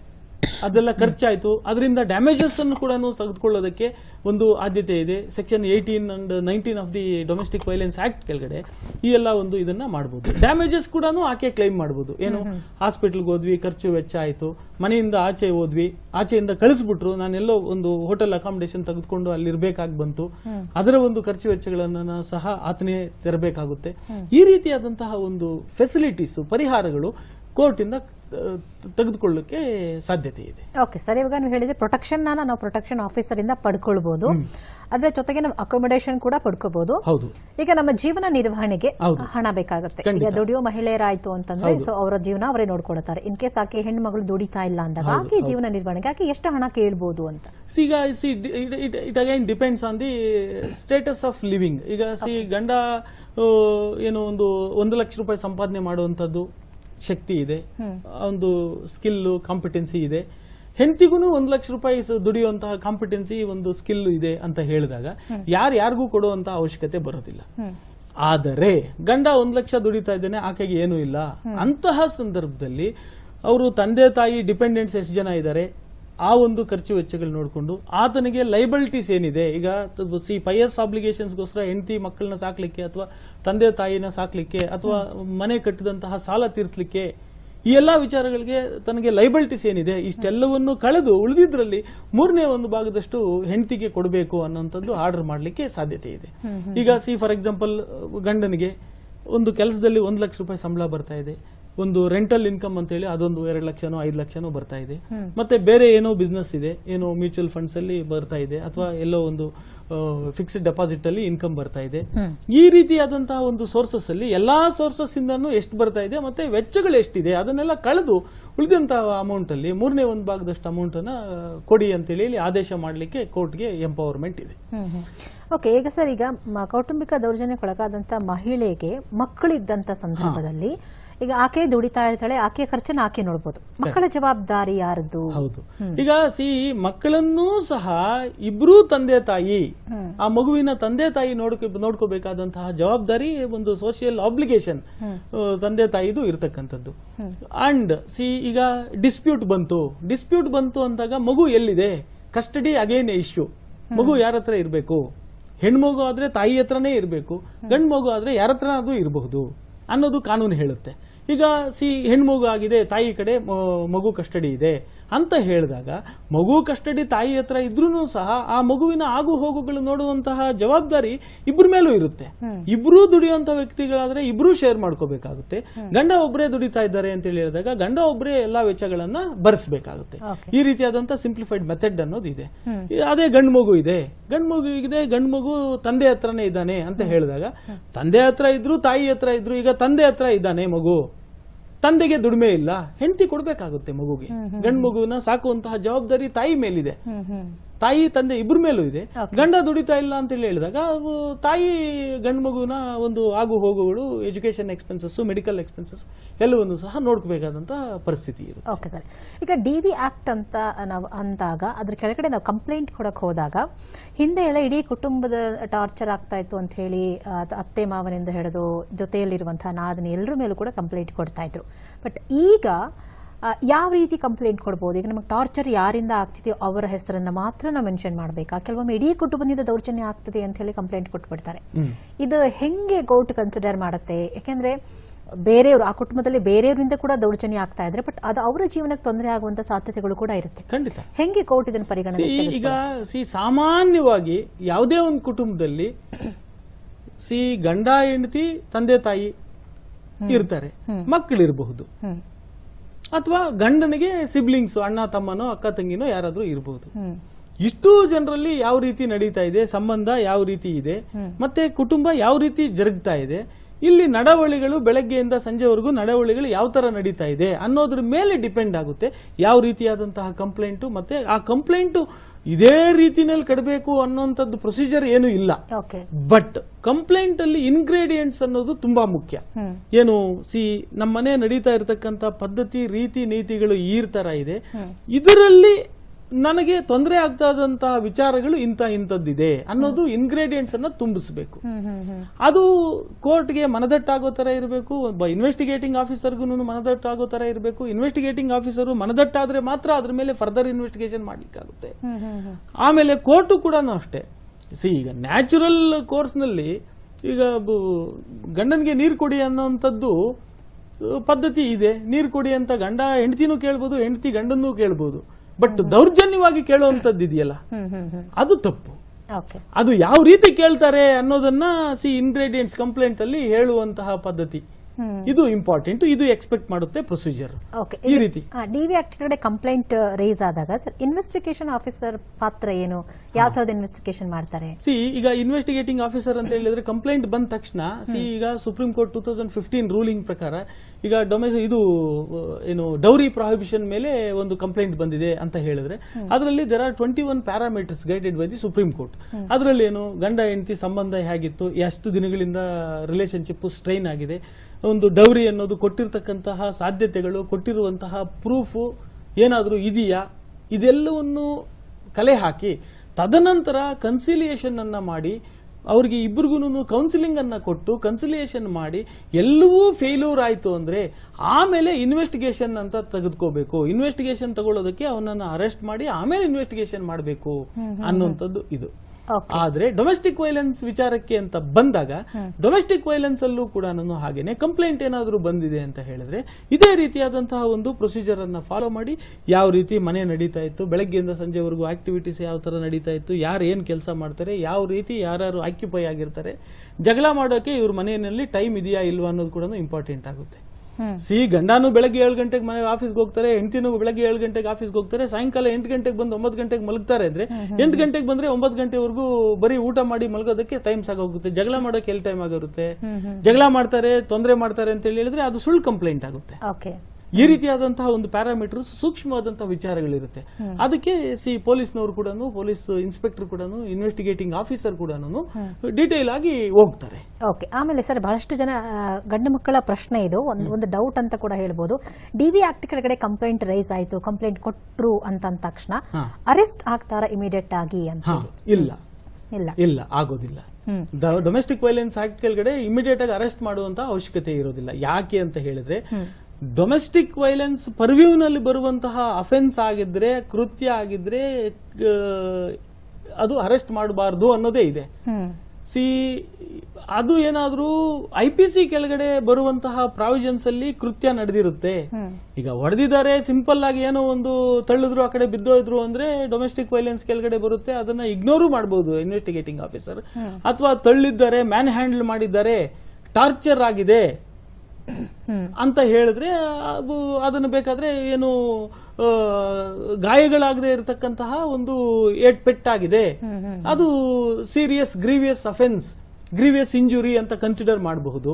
S2: ಅದೆಲ್ಲ ಖರ್ಚಾಯ್ತು. ಅದರಿಂದ ಡ್ಯಾಮೇಜಸ್ ಅನ್ನು ಕೂಡ ತೆಗೆದುಕೊಳ್ಳೋದಕ್ಕೆ ಒಂದು ಆದ್ಯತೆ ಇದೆ. Section eighteen and nineteen of the domestic violence act ಕೆಳಗಡೆ ಈ ಎಲ್ಲ ಒಂದು ಇದನ್ನ ಮಾಡಬಹುದು ಡ್ಯಾಮೇಜಸ್ ಕೂಡ ಆಕೆ ಕ್ಲೈಮ್ ಮಾಡಬಹುದು ಏನು? ಹಾಸ್ಪಿಟಲ್ಗೆ ಹೋದ್ವಿ ಖರ್ಚು ವೆಚ್ಚ ಆಯಿತು. ಮನೆಯಿಂದ ಆಚೆ ಹೋದ್ವಿ. ಆಚೆಯಿಂದ ಕಳಿಸ್ಬಿಟ್ರು. ನಾನೆಲ್ಲೋ ಒಂದು ಹೋಟೆಲ್ ಅಕಾಮಿಡೇಷನ್ ತೆಗೆದುಕೊಂಡು ಅಲ್ಲಿ ಇರಬೇಕಾಗಿ ಬಂತು ಅದರ ಒಂದು ಖರ್ಚು ವೆಚ್ಚಗಳನ್ನ ಸಹ ಆತನೇ ತೆರಬೇಕಾಗುತ್ತೆ. ಈ ರೀತಿಯಾದಂತಹ ಒಂದು ಫೆಸಿಲಿಟೀಸ್ ಪರಿಹಾರಗಳು ಕೋರ್ಟಿಂದ ತೆಗೆದುಕೊಳ್ಳಕ್ಕೆ ಸಾಧ್ಯತೆ ಇದೆ.
S1: ಓಕೆ ಸರ್ ಇವಾಗ ನೀವು ಹೇಳಿದ್ರೆ ಪ್ರೊಟೆಕ್ಷನ್ ನಾವು ಪ್ರೊಟೆಕ್ಷನ್ ಆಫೀಸರ್ ಇಂದ ಪಡ್ಕೊಳ್ಬಹುದು ಅದ್ರ ಜೊತೆಗೆ ನಾವು ಅಕೊಮಿಡೇಷನ್ ಕೂಡ ಪಡ್ಕೋಬಹುದು
S2: ಹೌದು.
S1: ಈಗ ನಮ್ಮ ಜೀವನ ನಿರ್ವಹಣೆಗೆ ಹಣ ಬೇಕಾಗುತ್ತೆ. ಈಗ ದುಡಿಯೋ ಮಹಿಳೆಯರಾಯ್ತು ಅಂತಂದ್ರೆ ಸೊ ಅವರ ಜೀವನ ಅವರೇ ನೋಡ್ಕೊಳ್ತಾರೆ. ಇನ್ ಕೇಸ್ ಆಕೆ ಹೆಣ್ಣು ಮಗಳು ದುಡಿತಾ ಇಲ್ಲ ಅಂದಾಗ ಆಕೆ ಜೀವನ ನಿರ್ವಹಣೆಗೆ ಆಕೆ ಎಷ್ಟು ಹಣ ಕೇಳ್ಬೋದು ಅಂತ.
S2: ಈಗ see it again depends on the status of living ಈಗ ಸಿ ಗಂಡ ಏನು ಒಂದು ಒಂದು ಲಕ್ಷ ರೂಪಾಯಿ ಸಂಪಾದನೆ ಮಾಡುವಂಥದ್ದು ಶಕ್ತಿ ಇದೆ. ಒಂದು ಸ್ಕಿಲ್ ಕಾಂಪಿಟೆನ್ಸಿ ಇದೆ. ಹೆಂಡತಿಗೂ ಒಂದು ಲಕ್ಷ ರೂಪಾಯಿ ದುಡಿಯುವಂತಹ ಕಾಂಪಿಟೆನ್ಸಿ ಒಂದು ಸ್ಕಿಲ್ ಇದೆ ಅಂತ ಹೇಳಿದಾಗ ಯಾರು ಯಾರಿಗೂ ಕೊಡುವಂತಹ ಅವಶ್ಯಕತೆ ಬರೋದಿಲ್ಲ. ಆದರೆ ಗಂಡ ಒಂದು ಲಕ್ಷ ದುಡಿತಾ ಇದ್ದಾನೆ ಆಕೆಗೆ ಏನೂ ಇಲ್ಲ. ಅಂತಹ ಸಂದರ್ಭದಲ್ಲಿ ಅವರು ತಂದೆ ತಾಯಿ ಡಿಪೆಂಡೆಂಟ್ಸ್ ಎಷ್ಟು ಜನ ಇದ್ದಾರೆ? ಆ ಒಂದು ಖರ್ಚು ವೆಚ್ಚಗಳು ನೋಡಿಕೊಂಡು ಆತನಿಗೆ ಲೈಬಲಿಟೀಸ್ ಏನಿದೆ ಈಗ ಸಿ ಪೈಯಸ್ ಆಬ್ಲಿಗೇಷನ್ಸ್ಗೋಸ್ಕರ ಹೆಂಡತಿ ಮಕ್ಕಳನ್ನ ಸಾಕಲಿಕ್ಕೆ ಅಥವಾ ತಂದೆ ತಾಯಿನ ಸಾಕಲಿಕ್ಕೆ ಅಥವಾ ಮನೆ ಕಟ್ಟಿದಂತಹ ಸಾಲ ತೀರಿಸಲಿಕ್ಕೆ ಈ ಎಲ್ಲ ವಿಚಾರಗಳಿಗೆ ತನಗೆ ಲೈಬಲಿಟೀಸ್ ಏನಿದೆ ಇಷ್ಟೆಲ್ಲವನ್ನು ಕಳೆದು ಉಳಿದಿದ್ರಲ್ಲಿ ಮೂರನೇ ಒಂದು ಭಾಗದಷ್ಟು ಹೆಂಡತಿಗೆ ಕೊಡಬೇಕು ಅನ್ನೋಂಥದ್ದು ಆರ್ಡರ್ ಮಾಡಲಿಕ್ಕೆ ಸಾಧ್ಯತೆ ಇದೆ. ಈಗ ಸಿ ಫಾರ್ ಎಕ್ಸಾಂಪಲ್ ಗಂಡನಿಗೆ ಒಂದು ಕೆಲಸದಲ್ಲಿ ಒಂದು ಲಕ್ಷ ರೂಪಾಯಿ ಸಂಬಳ ಬರ್ತಾ ಇದೆ. ಒಂದು ರೆಂಟಲ್ ಇನ್ಕಮ್ ಅಂತ ಹೇಳಿ ಅದೊಂದು ಎರಡು ಲಕ್ಷನೋ ಐದು ಲಕ್ಷನೋ ಬರ್ತಾ ಇದೆ. ಮತ್ತೆ ಬೇರೆ ಏನೋ ಬಿಸ್ನೆಸ್ ಇದೆ ಏನೋ ಮ್ಯೂಚುವಲ್ ಫಂಡ್ಸ್ ಅಲ್ಲಿ ಬರ್ತಾ ಇದೆ ಅಥವಾ ಎಲ್ಲೋ ಒಂದು ಫಿಕ್ಸ್ಡ್ ಡೆಪಾಸಿಟ್ ಅಲ್ಲಿ ಇನ್ಕಮ್ ಬರ್ತಾ ಇದೆ. ಈ ರೀತಿಯಾದಂತಹ ಒಂದು ಸೋರ್ಸಸ್ ಅಲ್ಲಿ ಎಲ್ಲಾ ಸೋರ್ಸಸ್ ಇಂದನೂ ಎಷ್ಟು ಬರ್ತಾ ಇದೆ ಮತ್ತೆ ವೆಚ್ಚಗಳು ಎಷ್ಟಿದೆ ಅದನ್ನೆಲ್ಲ ಕಳೆದು ಉಳಿದಂತಹ ಅಮೌಂಟ್ ಅಲ್ಲಿ ಮೂರನೇ ಒಂದು ಭಾಗದಷ್ಟು ಅಮೌಂಟ್ ಅನ್ನ ಕೊಡಿ ಅಂತ ಹೇಳಿ ಆದೇಶ ಮಾಡಲಿಕ್ಕೆ ಕೋರ್ಟ್ಗೆ ಎಂಪವರ್ಮೆಂಟ್ ಇದೆ.
S1: ಓಕೆ ಈಗ ಸರ್ ಈಗ ಕೌಟುಂಬಿಕ ದೌರ್ಜನ್ಯಕ್ಕೊಳಗಾದಂತಹ ಮಹಿಳೆಗೆ ಮಕ್ಕಳಿದ್ದಂತ ಸಂದರ್ಭದಲ್ಲಿ ಈಗ ಆಕೆ ದುಡಿತಾ ಇರ್ತಾಳೆ ಆಕೆ ಖರ್ಚನ್ನ ಆಕೆ ನೋಡ್ಬೋದು. ಮಕ್ಕಳ ಜವಾಬ್ದಾರಿ ಯಾರದ್ದು?
S2: ಹೌದು. ಈಗ ಸಿ ಮಕ್ಕಳನ್ನೂ ಸಹ ಇಬ್ರೂ ತಂದೆ ತಾಯಿ ಆ ಮಗುವಿನ ತಂದೆ ತಾಯಿ ನೋಡ್ಕೊ ನೋಡ್ಕೋಬೇಕಾದಂತಹ ಜವಾಬ್ದಾರಿ ಒಂದು ಸೋಷಿಯಲ್ ಆಬ್ಲಿಗೇಷನ್ ತಂದೆ ತಾಯಿದು ಇರತಕ್ಕಂಥದ್ದು. ಅಂಡ್ ಸಿ ಈಗ ಡಿಸ್ಪ್ಯೂಟ್ ಬಂತು. ಡಿಸ್ಪ್ಯೂಟ್ ಬಂತು ಅಂದಾಗ ಮಗು ಎಲ್ಲಿದೆ? ಕಸ್ಟಡಿ ಅಗೇನ್ ಇಶ್ಯೂ ಮಗು ಯಾರ ಹತ್ರ ಇರಬೇಕು? ಹೆಣ್ಮಗು ಆದ್ರೆ ತಾಯಿ ಹತ್ರನೇ ಇರಬೇಕು. ಗಂಡು ಮಗು ಆದ್ರೆ ಯಾರ ಹತ್ರ ಅದು ಇರಬಹುದು ಅನ್ನೋದು ಕಾನೂನು ಹೇಳುತ್ತೆ. ಈಗ ಸಿ ಹೆಣ್ಮಗು ಆಗಿದೆ ತಾಯಿ ಕಡೆ ಮಗು ಕಸ್ಟಡಿ ಇದೆ. ಅಂತ ಹೇಳಿದಾಗ ಮಗು ಕಸ್ಟಡಿ ತಾಯಿ ಹತ್ರ ಇದ್ರೂ ಸಹ ಆ ಮಗುವಿನ ಆಗು ಹೋಗುಗಳು ನೋಡುವಂತಹ ಜವಾಬ್ದಾರಿ ಇಬ್ಬರ ಮೇಲೂ ಇರುತ್ತೆ. ಇಬ್ರು ದುಡಿಯುವಂತ ವ್ಯಕ್ತಿಗಳಾದ್ರೆ ಇಬ್ರು ಶೇರ್ ಮಾಡ್ಕೋಬೇಕಾಗುತ್ತೆ. ಗಂಡ ಒಬ್ಬರೇ ದುಡಿತಾ ಇದ್ದಾರೆ ಅಂತ ಹೇಳಿ ಹೇಳಿದಾಗ ಗಂಡ ಒಬ್ಬರೇ ಎಲ್ಲಾ ವೆಚ್ಚಗಳನ್ನ ಭರಿಸಬೇಕಾಗುತ್ತೆ. ಈ ರೀತಿಯಾದಂತಹ ಸಿಂಪ್ಲಿಫೈಡ್ ಮೆಥಡ್ ಅನ್ನೋದು ಇದೆ. ಅದೇ ಗಂಡು ಮಗು ಇದೆ. ಗಂಡು ಮಗು ಇದೆ ಗಂಡು ಮಗು ತಂದೆ ಹತ್ರನೇ ಇದ್ದಾನೆ ಅಂತ ಹೇಳಿದಾಗ ತಂದೆ ಹತ್ರ ಇದ್ರು ತಾಯಿ ಹತ್ರ ಇದ್ರು ಈಗ ತಂದೆ ಹತ್ರ ಇದ್ದಾನೆ ಮಗು. ತಂದೆಗೆ ದುಡಿಮೆ ಇಲ್ಲ ಹೆಂಡತಿ ಕೊಡ್ಬೇಕಾಗುತ್ತೆ ಮಗುಗೆ. ಗಂಡು ಮಗುವಿನ ಸಾಕುವಂತಹ ಜವಾಬ್ದಾರಿ ತಾಯಿ ಮೇಲಿದೆ. ತಾಯಿ ತಂದೆ ಇಬ್ಬರ ಮೇಲೂ ಇದೆ. ಗಂಡ ದುಡಿತಾ ಇಲ್ಲ ಅಂತ ಹೇಳಿ ಹೇಳಿದಾಗ ತಾಯಿ ಗಂಡು ಮಗುವಿನ ಒಂದು ಆಗು ಹೋಗುಗಳು ಎಜುಕೇಶನ್ ಎಕ್ಸ್ಪೆನ್ಸಸ್ ಮೆಡಿಕಲ್ ಎಕ್ಸ್ಪೆನ್ಸಸ್ ಎಲ್ಲವನ್ನು ಸಹ ನೋಡ್ಕೋಬೇಕಾದಂತಹ ಪರಿಸ್ಥಿತಿ ಇರುತ್ತೆ.
S1: Okay sir. ಈಗ ಡಿ ಬಿ ಆಕ್ಟ್ ಅಂತ ನಾವು ಅಂದಾಗ ಅದ್ರ ಕೆಳಗಡೆ ನಾವು ಕಂಪ್ಲೇಂಟ್ ಕೊಡಕ್ ಹೋದಾಗ ಹಿಂದೆ ಎಲ್ಲ ಇಡೀ ಕುಟುಂಬದ ಟಾರ್ಚರ್ ಆಗ್ತಾ ಇತ್ತು ಅಂತ ಹೇಳಿ ಅತ್ತೆ ಮಾವನಿಂದ ಹಿಡಿದು ಜೊತೆಯಲ್ಲಿರುವಂತಹ ನಾದನಿ ಎಲ್ಲರ ಮೇಲೂ ಕೂಡ ಕಂಪ್ಲೇಂಟ್ ಕೊಡ್ತಾ ಇದ್ರು. ಬಟ್ ಈಗ ಯಾವ ರೀತಿ ಕಂಪ್ಲೇಂಟ್ ಕೊಡ್ಬೋದು? ಈಗ ನಮಗೆ ಟಾರ್ಚರ್ ಯಾರಿಂದ ಆಗ್ತಿದೆಯೋ ಅವರ ಹೆಸರನ್ನ ಮಾತ್ರ ನಾವು ಮೆನ್ಷನ್ ಮಾಡಬೇಕಾ? ಕೆಲವೊಮ್ಮೆ ಇಡೀ ಕುಟುಂಬದಿಂದ ದೌರ್ಜನ್ಯ ಆಗ್ತದೆ ಅಂತ ಹೇಳಿ ಕಂಪ್ಲೇಂಟ್ ಕೊಟ್ಬಿಡ್ತಾರೆ. ಇದು ಹೆಂಗೆ ಕೋರ್ಟ್ ಕನ್ಸಿಡರ್ ಮಾಡುತ್ತೆ? ಯಾಕೆಂದ್ರೆ ಬೇರೆಯವರು ಆ ಕುಟುಂಬದಲ್ಲಿ ಬೇರೆಯವರಿಂದ ಕೂಡ ದೌರ್ಜನ್ಯ ಆಗ್ತಾ ಇದ್ರೆ ಬಟ್ ಅದು ಅವರ ಜೀವನಕ್ಕೆ ತೊಂದರೆ ಆಗುವಂತ ಸಾಧ್ಯತೆಗಳು ಕೂಡ ಇರುತ್ತೆ.
S2: ಖಂಡಿತ.
S1: ಹೆಂಗೆ ಕೋರ್ಟ್ ಇದನ್ನು ಪರಿಗಣನೆ
S2: ಈಗ ಸಿ ಸಾಮಾನ್ಯವಾಗಿ ಯಾವುದೇ ಒಂದು ಕುಟುಂಬದಲ್ಲಿ ಸಿ ಗಂಡ ಹೆಂಡತಿ ತಂದೆ ತಾಯಿ ಇರ್ತಾರೆ. ಮಕ್ಕಳಿರಬಹುದು ಅಥವಾ ಗಂಡನಿಗೆ ಸಿಬ್ಲಿಂಗ್ಸ್ ಅಣ್ಣ ತಮ್ಮನೋ ಅಕ್ಕ ತಂಗಿನೋ ಯಾರಾದ್ರೂ ಇರಬಹುದು ಇಷ್ಟು ಜನರಲ್ಲಿ ಯಾವ ರೀತಿ ನಡೀತಾ ಇದೆ ಸಂಬಂಧ ಯಾವ ರೀತಿ ಇದೆ ಮತ್ತೆ ಕುಟುಂಬ ಯಾವ ರೀತಿ ಜರುಗ್ತಾ ಇದೆ ಇಲ್ಲಿ ನಡವಳಿಗಳು ಬೆಳಗ್ಗೆಯಿಂದ ಸಂಜೆವರೆಗೂ ನಡವಳಿಗಳು ಯಾವ ತರ ನಡೀತಾ ಇದೆ ಅನ್ನೋದ್ರ ಮೇಲೆ ಡಿಪೆಂಡ್ ಆಗುತ್ತೆ ಯಾವ ರೀತಿಯಾದಂತಹ ಕಂಪ್ಲೇಂಟು ಮತ್ತೆ ಆ ಕಂಪ್ಲೇಂಟು ಇದೇ ರೀತಿನಲ್ಲಿ ಕಡಬೇಕು ಅನ್ನೋಂಥದ್ದು ಪ್ರೊಸೀಜರ್ ಏನು ಇಲ್ಲ. ಬಟ್ ಕಂಪ್ಲೇಂಟ್ ಅಲ್ಲಿ ಇನ್ಗ್ರೀಡಿಯೆಂಟ್ಸ್ ಅನ್ನೋದು ತುಂಬಾ ಮುಖ್ಯ. ಏನು ಸಿ ನಮ್ಮನೆ ನಡೀತಾ ಇರತಕ್ಕಂತ ಪದ್ಧತಿ ರೀತಿ ನೀತಿಗಳು ಈ ತರ ಇದೆ. ಇದರಲ್ಲಿ ನನಗೆ ತೊಂದರೆ ಆಗ್ತಾ ಇದ್ದಂತಹ ವಿಚಾರಗಳು ಇಂಥ ಇಂಥದ್ದಿದೆ ಅನ್ನೋದು ಇನ್ಗ್ರೀಡಿಯೆಂಟ್ಸ್ ಅನ್ನ ತುಂಬಿಸಬೇಕು. ಅದು ಕೋರ್ಟ್ಗೆ ಮನದಟ್ಟಾಗೋ ತರ ಇರಬೇಕು ಒಬ್ಬ ಇನ್ವೆಸ್ಟಿಗೇಟಿಂಗ್ ಆಫೀಸರ್ಗೂ ಮನದಟ್ಟಾಗೋ ತರ ಇರಬೇಕು. ಇನ್ವೆಸ್ಟಿಗೇಟಿಂಗ್ ಆಫೀಸರು ಮನದಟ್ಟಾದ್ರೆ ಮಾತ್ರ ಅದ್ರ ಮೇಲೆ ಫರ್ದರ್ ಇನ್ವೆಸ್ಟಿಗೇಷನ್ ಮಾಡ್ಲಿಕ್ಕಾಗುತ್ತೆ. ಆಮೇಲೆ ಕೋರ್ಟು ಕೂಡ ಅಷ್ಟೇ. ಸಿ ಈಗ ನ್ಯಾಚುರಲ್ ಕೋರ್ಸ್ನಲ್ಲಿ ಈಗ ಗಂಡನಿಗೆ ನೀರು ಕೊಡಿ ಅನ್ನೋಂಥದ್ದು ಪದ್ಧತಿ ಇದೆ. ನೀರು ಕೊಡಿ ಅಂತ ಗಂಡ ಹೆಂಡತಿನೂ ಕೇಳ್ಬೋದು ಹೆಂಡತಿ ಗಂಡನ್ನೂ ಕೇಳ್ಬೋದು. ಬಟ್ ದೌರ್ಜನ್ಯವಾಗಿ ಕೇಳುವಂತದ್ದು ಇದೆಯಲ್ಲ? ಅದು ತಪ್ಪು. ಅದು ಯಾವ ರೀತಿ ಕೇಳ್ತಾರೆ ಅನ್ನೋದನ್ನ ಸಿ ಇನ್ಗ್ರೇಡಿಯೆಂಟ್ಸ್ ಕಂಪ್ಲೇಂಟ್ ಅಲ್ಲಿ ಹೇಳುವಂತಹ ಪದ್ಧತಿ. ಇದು ಇಂಪಾರ್ಟೆಂಟ್ ಇದು ಎಕ್ಸ್ಪೆಕ್ಟ್ ಮಾಡುತ್ತೆ ಪ್ರೊಸೀಜರ್
S1: ಓಕೆ
S2: ಈ ರೀತಿ.
S1: ಡಿ ವಿ ಆಕ್ಟ್ ಕಡೆ ಕಂಪ್ಲೇಂಟ್ ರೇಸ್ ಆದಾಗ ಸರ್ ಇನ್ವೆಸ್ಟಿಗೇಷನ್ ಆಫೀಸರ್ ಪಾತ್ರ ಏನು? ಯಾವ ತರದ ಇನ್ವೆಸ್ಟಿಗೇಷನ್ ಮಾಡ್ತಾರೆ?
S2: ಸಿ ಈಗ ಇನ್ವೆಸ್ಟಿಗೇಟಿಂಗ್ ಆಫೀಸರ್ ಅಂತ ಹೇಳಿದ್ರೆ ಕಂಪ್ಲೇಂಟ್ ಬಂದ ತಕ್ಷಣ ಸಿ ಈಗ Supreme Court two thousand fifteen ruling ಪ್ರಕಾರ ಈಗ ಡೊಮೆಸ್ ಇದು ಏನು ಡೌರಿ ಪ್ರಾಹಿಬಿಷನ್ ಮೇಲೆ ಒಂದು ಕಂಪ್ಲೇಂಟ್ ಬಂದಿದೆ ಅಂತ ಹೇಳಿದ್ರೆ ಅದರಲ್ಲಿ there are twenty one parameters guided by the Supreme Court ಅದರಲ್ಲಿ ಏನು ಗಂಡ ಹೆಂಡತಿ ಸಂಬಂಧ ಹೇಗಿತ್ತು ಎಷ್ಟು ದಿನಗಳಿಂದ ರಿಲೇಶನ್ಶಿಪ್ ಸ್ಟ್ರೈನ್ ಆಗಿದೆ ಒಂದು ಡೌರಿ ಅನ್ನೋದು ಕೊಟ್ಟಿರ್ತಕ್ಕಂತಹ ಸಾಧ್ಯತೆಗಳು ಕೊಟ್ಟಿರುವಂತಹ ಪ್ರೂಫು ಏನಾದರೂ ಇದೆಯಾ? ಇದೆಲ್ಲವನ್ನು ಕಲೆ ಹಾಕಿ ತದನಂತರ ಕನ್ಸಿಲಿಯೇಷನ್ ಅನ್ನ ಮಾಡಿ ಅವ್ರಿಗೆ ಇಬ್ಬರಿಗೂ ಕೌನ್ಸಿಲಿಂಗ್ ಅನ್ನ ಕೊಟ್ಟು ಕನ್ಸಿಲಿಯೇಷನ್ ಮಾಡಿ ಎಲ್ಲವೂ ಫೇಲ್ಯೂರ್ ಆಯಿತು ಅಂದ್ರೆ ಆಮೇಲೆ ಇನ್ವೆಸ್ಟಿಗೇಷನ್ ಅಂತ ತೆಗೆದುಕೋಬೇಕು. ಇನ್ವೆಸ್ಟಿಗೇಷನ್ ತಗೊಳ್ಳೋದಕ್ಕೆ ಅವನನ್ನು ಅರೆಸ್ಟ್ ಮಾಡಿ ಆಮೇಲೆ ಇನ್ವೆಸ್ಟಿಗೇಷನ್ ಮಾಡಬೇಕು ಅನ್ನುವಂಥದ್ದು ಇದು. ಆದ್ರೆ ಡೊಮೆಸ್ಟಿಕ್ ವೈಲೆನ್ಸ್ ವಿಚಾರಕ್ಕೆ ಅಂತ ಬಂದಾಗ ಡೊಮೆಸ್ಟಿಕ್ ವೈಲೆನ್ಸ್ ಅಲ್ಲೂ ಕೂಡ ನಾನು ಹಾಗೇನೆ ಕಂಪ್ಲೇಂಟ್ ಏನಾದರೂ ಬಂದಿದೆ ಅಂತ ಹೇಳಿದ್ರೆ ಇದೇ ರೀತಿಯಾದಂತಹ ಒಂದು ಪ್ರೊಸೀಜರ್ ಅನ್ನ ಫಾಲೋ ಮಾಡಿ ಯಾವ ರೀತಿ ಮನೆ ನಡೀತಾ ಇತ್ತು ಬೆಳಗ್ಗೆಯಿಂದ ಸಂಜೆವರೆಗೂ ಆಕ್ಟಿವಿಟೀಸ್ ಯಾವ ತರ ನಡೀತಾ ಇತ್ತು ಯಾರು ಏನ್ ಕೆಲಸ ಮಾಡ್ತಾರೆ ಯಾವ ರೀತಿ ಯಾರು ಆಕ್ಯುಪೈ ಆಗಿರ್ತಾರೆ ಜಗಳ ಮಾಡೋಕೆ ಇವ್ರ ಮನೆಯಲ್ಲಿ ಟೈಮ್ ಇದೆಯಾ ಇಲ್ವಾ ಅನ್ನೋದು ಕೂಡ ಇಂಪಾರ್ಟೆಂಟ್ ಆಗುತ್ತೆ. ಸಿ ಗಂಡಾನು ಬೆಳಗ್ಗೆ ಏಳು ಗಂಟೆಗೆ ಮನೆ ಆಫೀಸ್ಗೆ ಹೋಗ್ತಾರೆ ಹೆಂಡತಿನೂ ಬೆಳಗ್ಗೆ ಏಳು ಗಂಟೆಗೆ ಆಫೀಸ್ಗೆ ಹೋಗ್ತಾರೆ ಸಾಯಂಕಾಲ ಎಂಟು ಗಂಟೆಗೆ ಬಂದು ಒಂಬತ್ತು ಗಂಟೆಗೆ ಮಲಗ್ತಾರೆ ಅಂದ್ರೆ ಎಂಟು ಗಂಟೆಗೆ ಬಂದ್ರೆ ಒಂಬತ್ತು ಗಂಟೆವರೆಗೂ ಬರೀ ಊಟ ಮಾಡಿ ಮಲಗೋದಕ್ಕೆ ಟೈಮ್ ಸಾಗೋಗುತ್ತೆ ಜಗಳ ಮಾಡೋಕೆ ಎಲ್ಲಿ ಟೈಮ್ ಆಗಿರುತ್ತೆ? ಜಗಳ ಮಾಡ್ತಾರೆ ತೊಂದರೆ ಮಾಡ್ತಾರೆ ಅಂತ ಹೇಳಿ ಹೇಳಿದ್ರೆ ಅದು ಸುಳ್ಳು ಕಂಪ್ಲೇಂಟ್ ಆಗುತ್ತೆ.
S1: ಓಕೆ
S2: ಈ ರೀತಿಯಾದಂತಹ ಒಂದು ಪ್ಯಾರಾಮೀಟರ್ ಸೂಕ್ಷ್ಮವಾದಂತಹ ವಿಚಾರಗಳಿರುತ್ತೆ. ಅದಕ್ಕೆ ಸಿ ಪೊಲೀಸ್ನವರು ಕೂಡ ಪೊಲೀಸ್ ಇನ್ಸ್ಪೆಕ್ಟರ್ ಕೂಡ ಇನ್ವೆಸ್ಟಿಗೇಟಿಂಗ್ ಆಫೀಸರ್ ಕೂಡ ಡೀಟೇಲ್ ಆಗಿ ಹೋಗ್ತಾರೆ.
S1: ಓಕೆ ಆಮೇಲೆ ಸರ್ ಬಹಳಷ್ಟು ಜನ ಗಂಡು ಮಕ್ಕಳ ಪ್ರಶ್ನೆ ಇದು. ಒಂದು ಒಂದು ಡೌಟ್ ಅಂತ ಕೂಡ ಹೇಳ್ಬೋದು. ಡಿ ವಿ ಆಕ್ಟ್ ಕೆಳಗಡೆ ಕಂಪ್ಲೇಂಟ್ ರೈಸ್ ಆಯ್ತು ಕಂಪ್ಲೇಂಟ್ ಕೊಟ್ಟರು ಅಂತ ಅಂದ ತಕ್ಷಣ ಅರೆಸ್ಟ್ ಆಗ್ತಾರ ಇಮಿಡಿಯೇಟ್ ಆಗಿ ಅಂತ
S2: ಇಲ್ಲ.
S1: ಇಲ್ಲ.
S2: ಇಲ್ಲ ಆಗೋದಿಲ್ಲ. ಡೊಮೆಸ್ಟಿಕ್ ವೈಲೆನ್ಸ್ ಆಕ್ಟ್ ಕೆಳಗಡೆ ಇಮಿಡಿಯೇಟ್ ಆಗಿ ಅರೆಸ್ಟ್ ಮಾಡುವಂತ ಅವಶ್ಯಕತೆ ಇರೋದಿಲ್ಲ. ಯಾಕೆ ಅಂತ ಹೇಳಿದ್ರೆ ಡೊಮೆಸ್ಟಿಕ್ ವೈಲೆನ್ಸ್ ಪರ್ವ್ಯೂನಲ್ಲಿ ಬರುವಂತಹ ಅಫೆನ್ಸ್ ಆಗಿದ್ರೆ ಕೃತ್ಯ ಆಗಿದ್ರೆ ಅದು ಅರೆಸ್ಟ್ ಮಾಡಬಾರ್ದು ಅನ್ನೋದೇ ಇದೆ. ಸಿ ಅದು ಏನಾದ್ರೂ ಐ ಪಿ ಸಿ ಕೆಳಗಡೆ ಬರುವಂತಹ ಪ್ರಾವಿಷನ್ಸ್ ಅಲ್ಲಿ ಕೃತ್ಯ ನಡೆದಿರುತ್ತೆ. ಈಗ ಹೊಡೆದಿದ್ದಾರೆ ಸಿಂಪಲ್ ಆಗಿ ಏನೋ ಒಂದು ತಳ್ಳಿದ್ರು ಆ ಕಡೆ ಬಿದ್ದೋದ್ರು ಅಂದ್ರೆ ಡೊಮೆಸ್ಟಿಕ್ ವೈಲೆನ್ಸ್ ಕೆಳಗಡೆ ಬರುತ್ತೆ ಅದನ್ನ ಇಗ್ನೋರು ಮಾಡಬಹುದು ಇನ್ವೆಸ್ಟಿಗೇಟಿಂಗ್ ಆಫೀಸರ್ ಅಥವಾ ತಳ್ಳಿದ್ದಾರೆ ಮ್ಯಾನ್ ಹ್ಯಾಂಡಲ್ ಮಾಡಿದ್ದಾರೆ ಟಾರ್ಚರ್ ಆಗಿದೆ ಅಂತ ಹೇಳಿದ್ರೆ ಅದು, ಅದನ್ನು ಬೇಕಾದ್ರೆ ಏನು ಗಾಯಗಳಾಗದೆ ಇರತಕ್ಕಂತಹ ಒಂದು ಏಟ್ ಆಗಿದೆ ಅದು serious grievous offence grievous injury ಅಂತ ಕನ್ಸಿಡರ್ ಮಾಡಬಹುದು.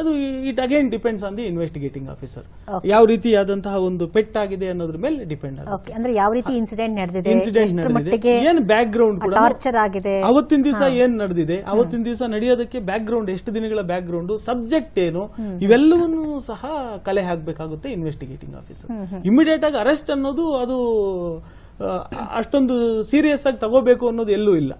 S2: ಅದು it again depends on the investigating officer ಯಾವ ರೀತಿಯಾದಂತಹ ಒಂದು ಪೆಟ್ ಆಗಿದೆ ಅನ್ನೋದ್ರ ಮೇಲೆ ಡಿಪೆಂಡ್ ಆಗುತ್ತೆ.
S1: ಅಂದ್ರೆ ಯಾವ ರೀತಿ ಇನ್ಸಿಡೆಂಟ್ ನಡೆದಿದೆ
S2: ಇನ್ಸಿಡೆಂಟ್ ನಡೆದಿದೆ. ಏನ್ ಬ್ಯಾಕ್ ಗ್ರೌಂಡ್ ಕೂಡ
S1: ಟಾರ್ಚರ್ ಆಗಿದೆ.
S2: ಅವತ್ತಿನ ದಿವಸ ಏನ್ ನಡೆದಿದೆ? ಅವತ್ತಿನ ದಿವಸ ನಡೆಯೋದಕ್ಕೆ ಬ್ಯಾಕ್ ಗ್ರೌಂಡ್ ಎಷ್ಟು ದಿನಗಳ ಬ್ಯಾಕ್ ಗ್ರೌಂಡ್ ಸಬ್ಜೆಕ್ಟ್ ಏನು ಇವೆಲ್ಲವನ್ನೂ ಸಹ ಕಲೆ ಹಾಕಬೇಕಾಗುತ್ತೆ ಇನ್ವೆಸ್ಟಿಗೇಟಿಂಗ್ ಆಫೀಸರ್ ಇಮಿಡಿಯೇಟ್ ಆಗಿ ಅರೆಸ್ಟ್ ಅನ್ನೋದು ಅದು ಅಷ್ಟೊಂದು ಸೀರಿಯಸ್ ಆಗಿ ತಗೋಬೇಕು ಅನ್ನೋದು ಎಲ್ಲೂ ಇಲ್ಲ.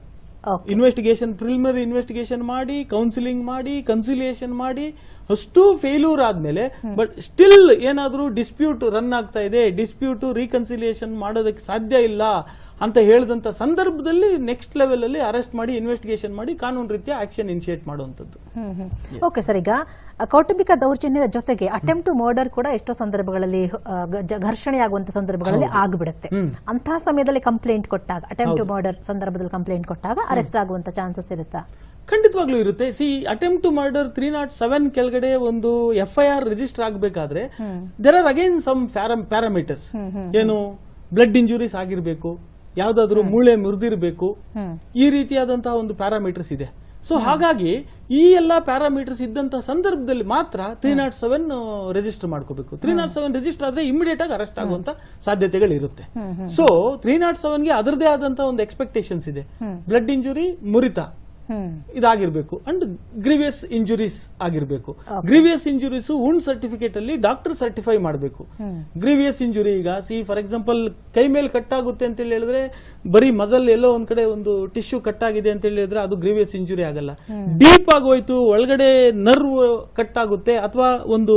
S2: ಇನ್ವೆಸ್ಟಿಗೇಷನ್ ಪ್ರಿಲಿಮಿನರಿ ಇನ್ವೆಸ್ಟಿಗೇಷನ್ ಮಾಡಿ ಕೌನ್ಸಿಲಿಂಗ್ ಮಾಡಿ ಕನ್ಸಿಲಿಯೇಷನ್ ಮಾಡಿ ಅಷ್ಟು ಫೇಲ್ಯೂರ್ ಆದ್ಮೇಲೆ ಬಟ್ ಸ್ಟಿಲ್ ಏನಾದರೂ ಡಿಸ್ಪ್ಯೂಟ್ ರನ್ ಆಗ್ತಾ ಇದೆ ಡಿಸ್ಪ್ಯೂಟ್ ರೀಕನ್ಸಿಲಿಯೇಷನ್ ಮಾಡೋದಕ್ಕೆ ಸಾಧ್ಯ ಇಲ್ಲ ಅಂತ ಹೇಳಿದಂತ ಸಂದರ್ಭದಲ್ಲಿ ನೆಕ್ಸ್ಟ್ ಲೆವೆಲ್ ಅಲ್ಲಿ ಅರೆಸ್ಟ್ ಮಾಡಿ ಇನ್ವೆಸ್ಟಿಗೇಷನ್ ಮಾಡಿ ಕಾನೂನು ರೀತಿಯ ಆಕ್ಷನ್ ಇನಿಷಿಯೇಟ್ ಮಾಡುವಂತದ್ದು
S1: ಓಕೆ ಸರ್ ಈಗ ಕೌಟುಂಬಿಕ ದೌರ್ಜನ್ಯದ ಜೊತೆಗೆ ಅಟೆಂಪ್ಟ್ ಟು ಮರ್ಡರ್ ಕೂಡ ಎಷ್ಟೋ ಸಂದರ್ಭಗಳಲ್ಲಿ ಘರ್ಷಣೆ ಆಗುವಂತ ಸಂದರ್ಭಗಳಲ್ಲಿ ಆಗಿಬಿಡುತ್ತೆ. ಅಂತಹ ಸಮಯದಲ್ಲಿ ಕಂಪ್ಲೇಂಟ್ ಕೊಟ್ಟಾಗ ಅಟೆಂಪ್ಟ್ ಟು ಮರ್ಡರ್ ಸಂದರ್ಭದಲ್ಲಿ ಕಂಪ್ಲೇಂಟ್ ಕೊಟ್ಟಾಗ ಅರೆಸ್ಟ್ ಆಗುವಂತ ಚಾನ್ಸಸ್ ಇರುತ್ತಾ?
S2: ಖಂಡಿತವಾಗ್ಲೂ ಇರುತ್ತೆ. See attempt to murder three not seven ಕೆಳಗಡೆ ಒಂದು ಎಫ್ ಐ ಆರ್ ರಿಜಿಸ್ಟರ್ ಆಗಬೇಕಾದ್ರೆ there are again some parameters ಏನು ಬ್ಲಡ್ ಇಂಜುರೀಸ್ ಆಗಿರ್ಬೇಕು ಯಾವ್ದಾದ್ರು ಮೂಳೆ ಮುರಿದಿರಬೇಕು ಈ ರೀತಿಯಾದಂತಹ ಒಂದು ಪ್ಯಾರಾಮೀಟರ್ಸ್ ಇದೆ. ಸೊ ಹಾಗಾಗಿ ಈ ಎಲ್ಲಾ ಪ್ಯಾರಾಮೀಟರ್ಸ್ ಇದ್ದಂತಹ ಸಂದರ್ಭದಲ್ಲಿ ಮಾತ್ರ ತ್ರೀ ನಾಟ್ ಸೆವೆನ್ ರಿಜಿಸ್ಟರ್ ಮಾಡ್ಕೋಬೇಕು. ತ್ರೀ ನಾಟ್ ಸೆವೆನ್ ರಿಜಿಸ್ಟರ್ ಆದ್ರೆ ಇಮಿಡಿಯೇಟ್ ಆಗಿ ಅರೆಸ್ಟ್ ಆಗುವಂತ ಸಾಧ್ಯತೆಗಳು ಇರುತ್ತೆ. ಸೊ ತ್ರೀ ನಾಟ್ ಸೆವೆನ್ಗೆ ಅದರದೇ ಆದಂತಹ ಒಂದು ಎಕ್ಸ್ಪೆಕ್ಟೇಷನ್ಸ್ ಇದೆ. ಬ್ಲಡ್ ಇಂಜುರಿ ಮುರಿತ. ಇದಾಗಿರ್ಬೇಕು. ಅಂಡ್ ಗ್ರೀವಿಯಸ್ ಇಂಜುರೀಸ್ ಆಗಿರ್ಬೇಕು. ಗ್ರೀವಿಯಸ್ ಇಂಜುರೀಸ್ ಉಂಡ್ ಸರ್ಟಿಫಿಕೇಟ್ ಅಲ್ಲಿ ಡಾಕ್ಟರ್ ಸರ್ಟಿಫೈ ಮಾಡಬೇಕು. ಗ್ರೀವಿಯಸ್ ಇಂಜುರಿ ಈಗ ಸಿ ಫಾರ್ ಎಕ್ಸಾಂಪಲ್ ಕೈ ಮೇಲೆ ಕಟ್ ಆಗುತ್ತೆ ಅಂತ ಹೇಳಿ ಹೇಳಿದ್ರೆ ಬರೀ ಮಜಲ್ ಎಲ್ಲೋ ಒಂದ್ ಕಡೆ ಒಂದು ಟಿಶ್ಯೂ ಕಟ್ ಆಗಿದೆ ಅಂತ ಹೇಳಿದ್ರೆ ಅದು ಗ್ರೀವಿಯಸ್ ಇಂಜುರಿ ಆಗಲ್ಲ. ಡೀಪ್ ಆಗೋಯ್ತು ಹೋಯ್ತು ಒಳಗಡೆ ನರ್ವ್ ಕಟ್ ಆಗುತ್ತೆ ಅಥವಾ ಒಂದು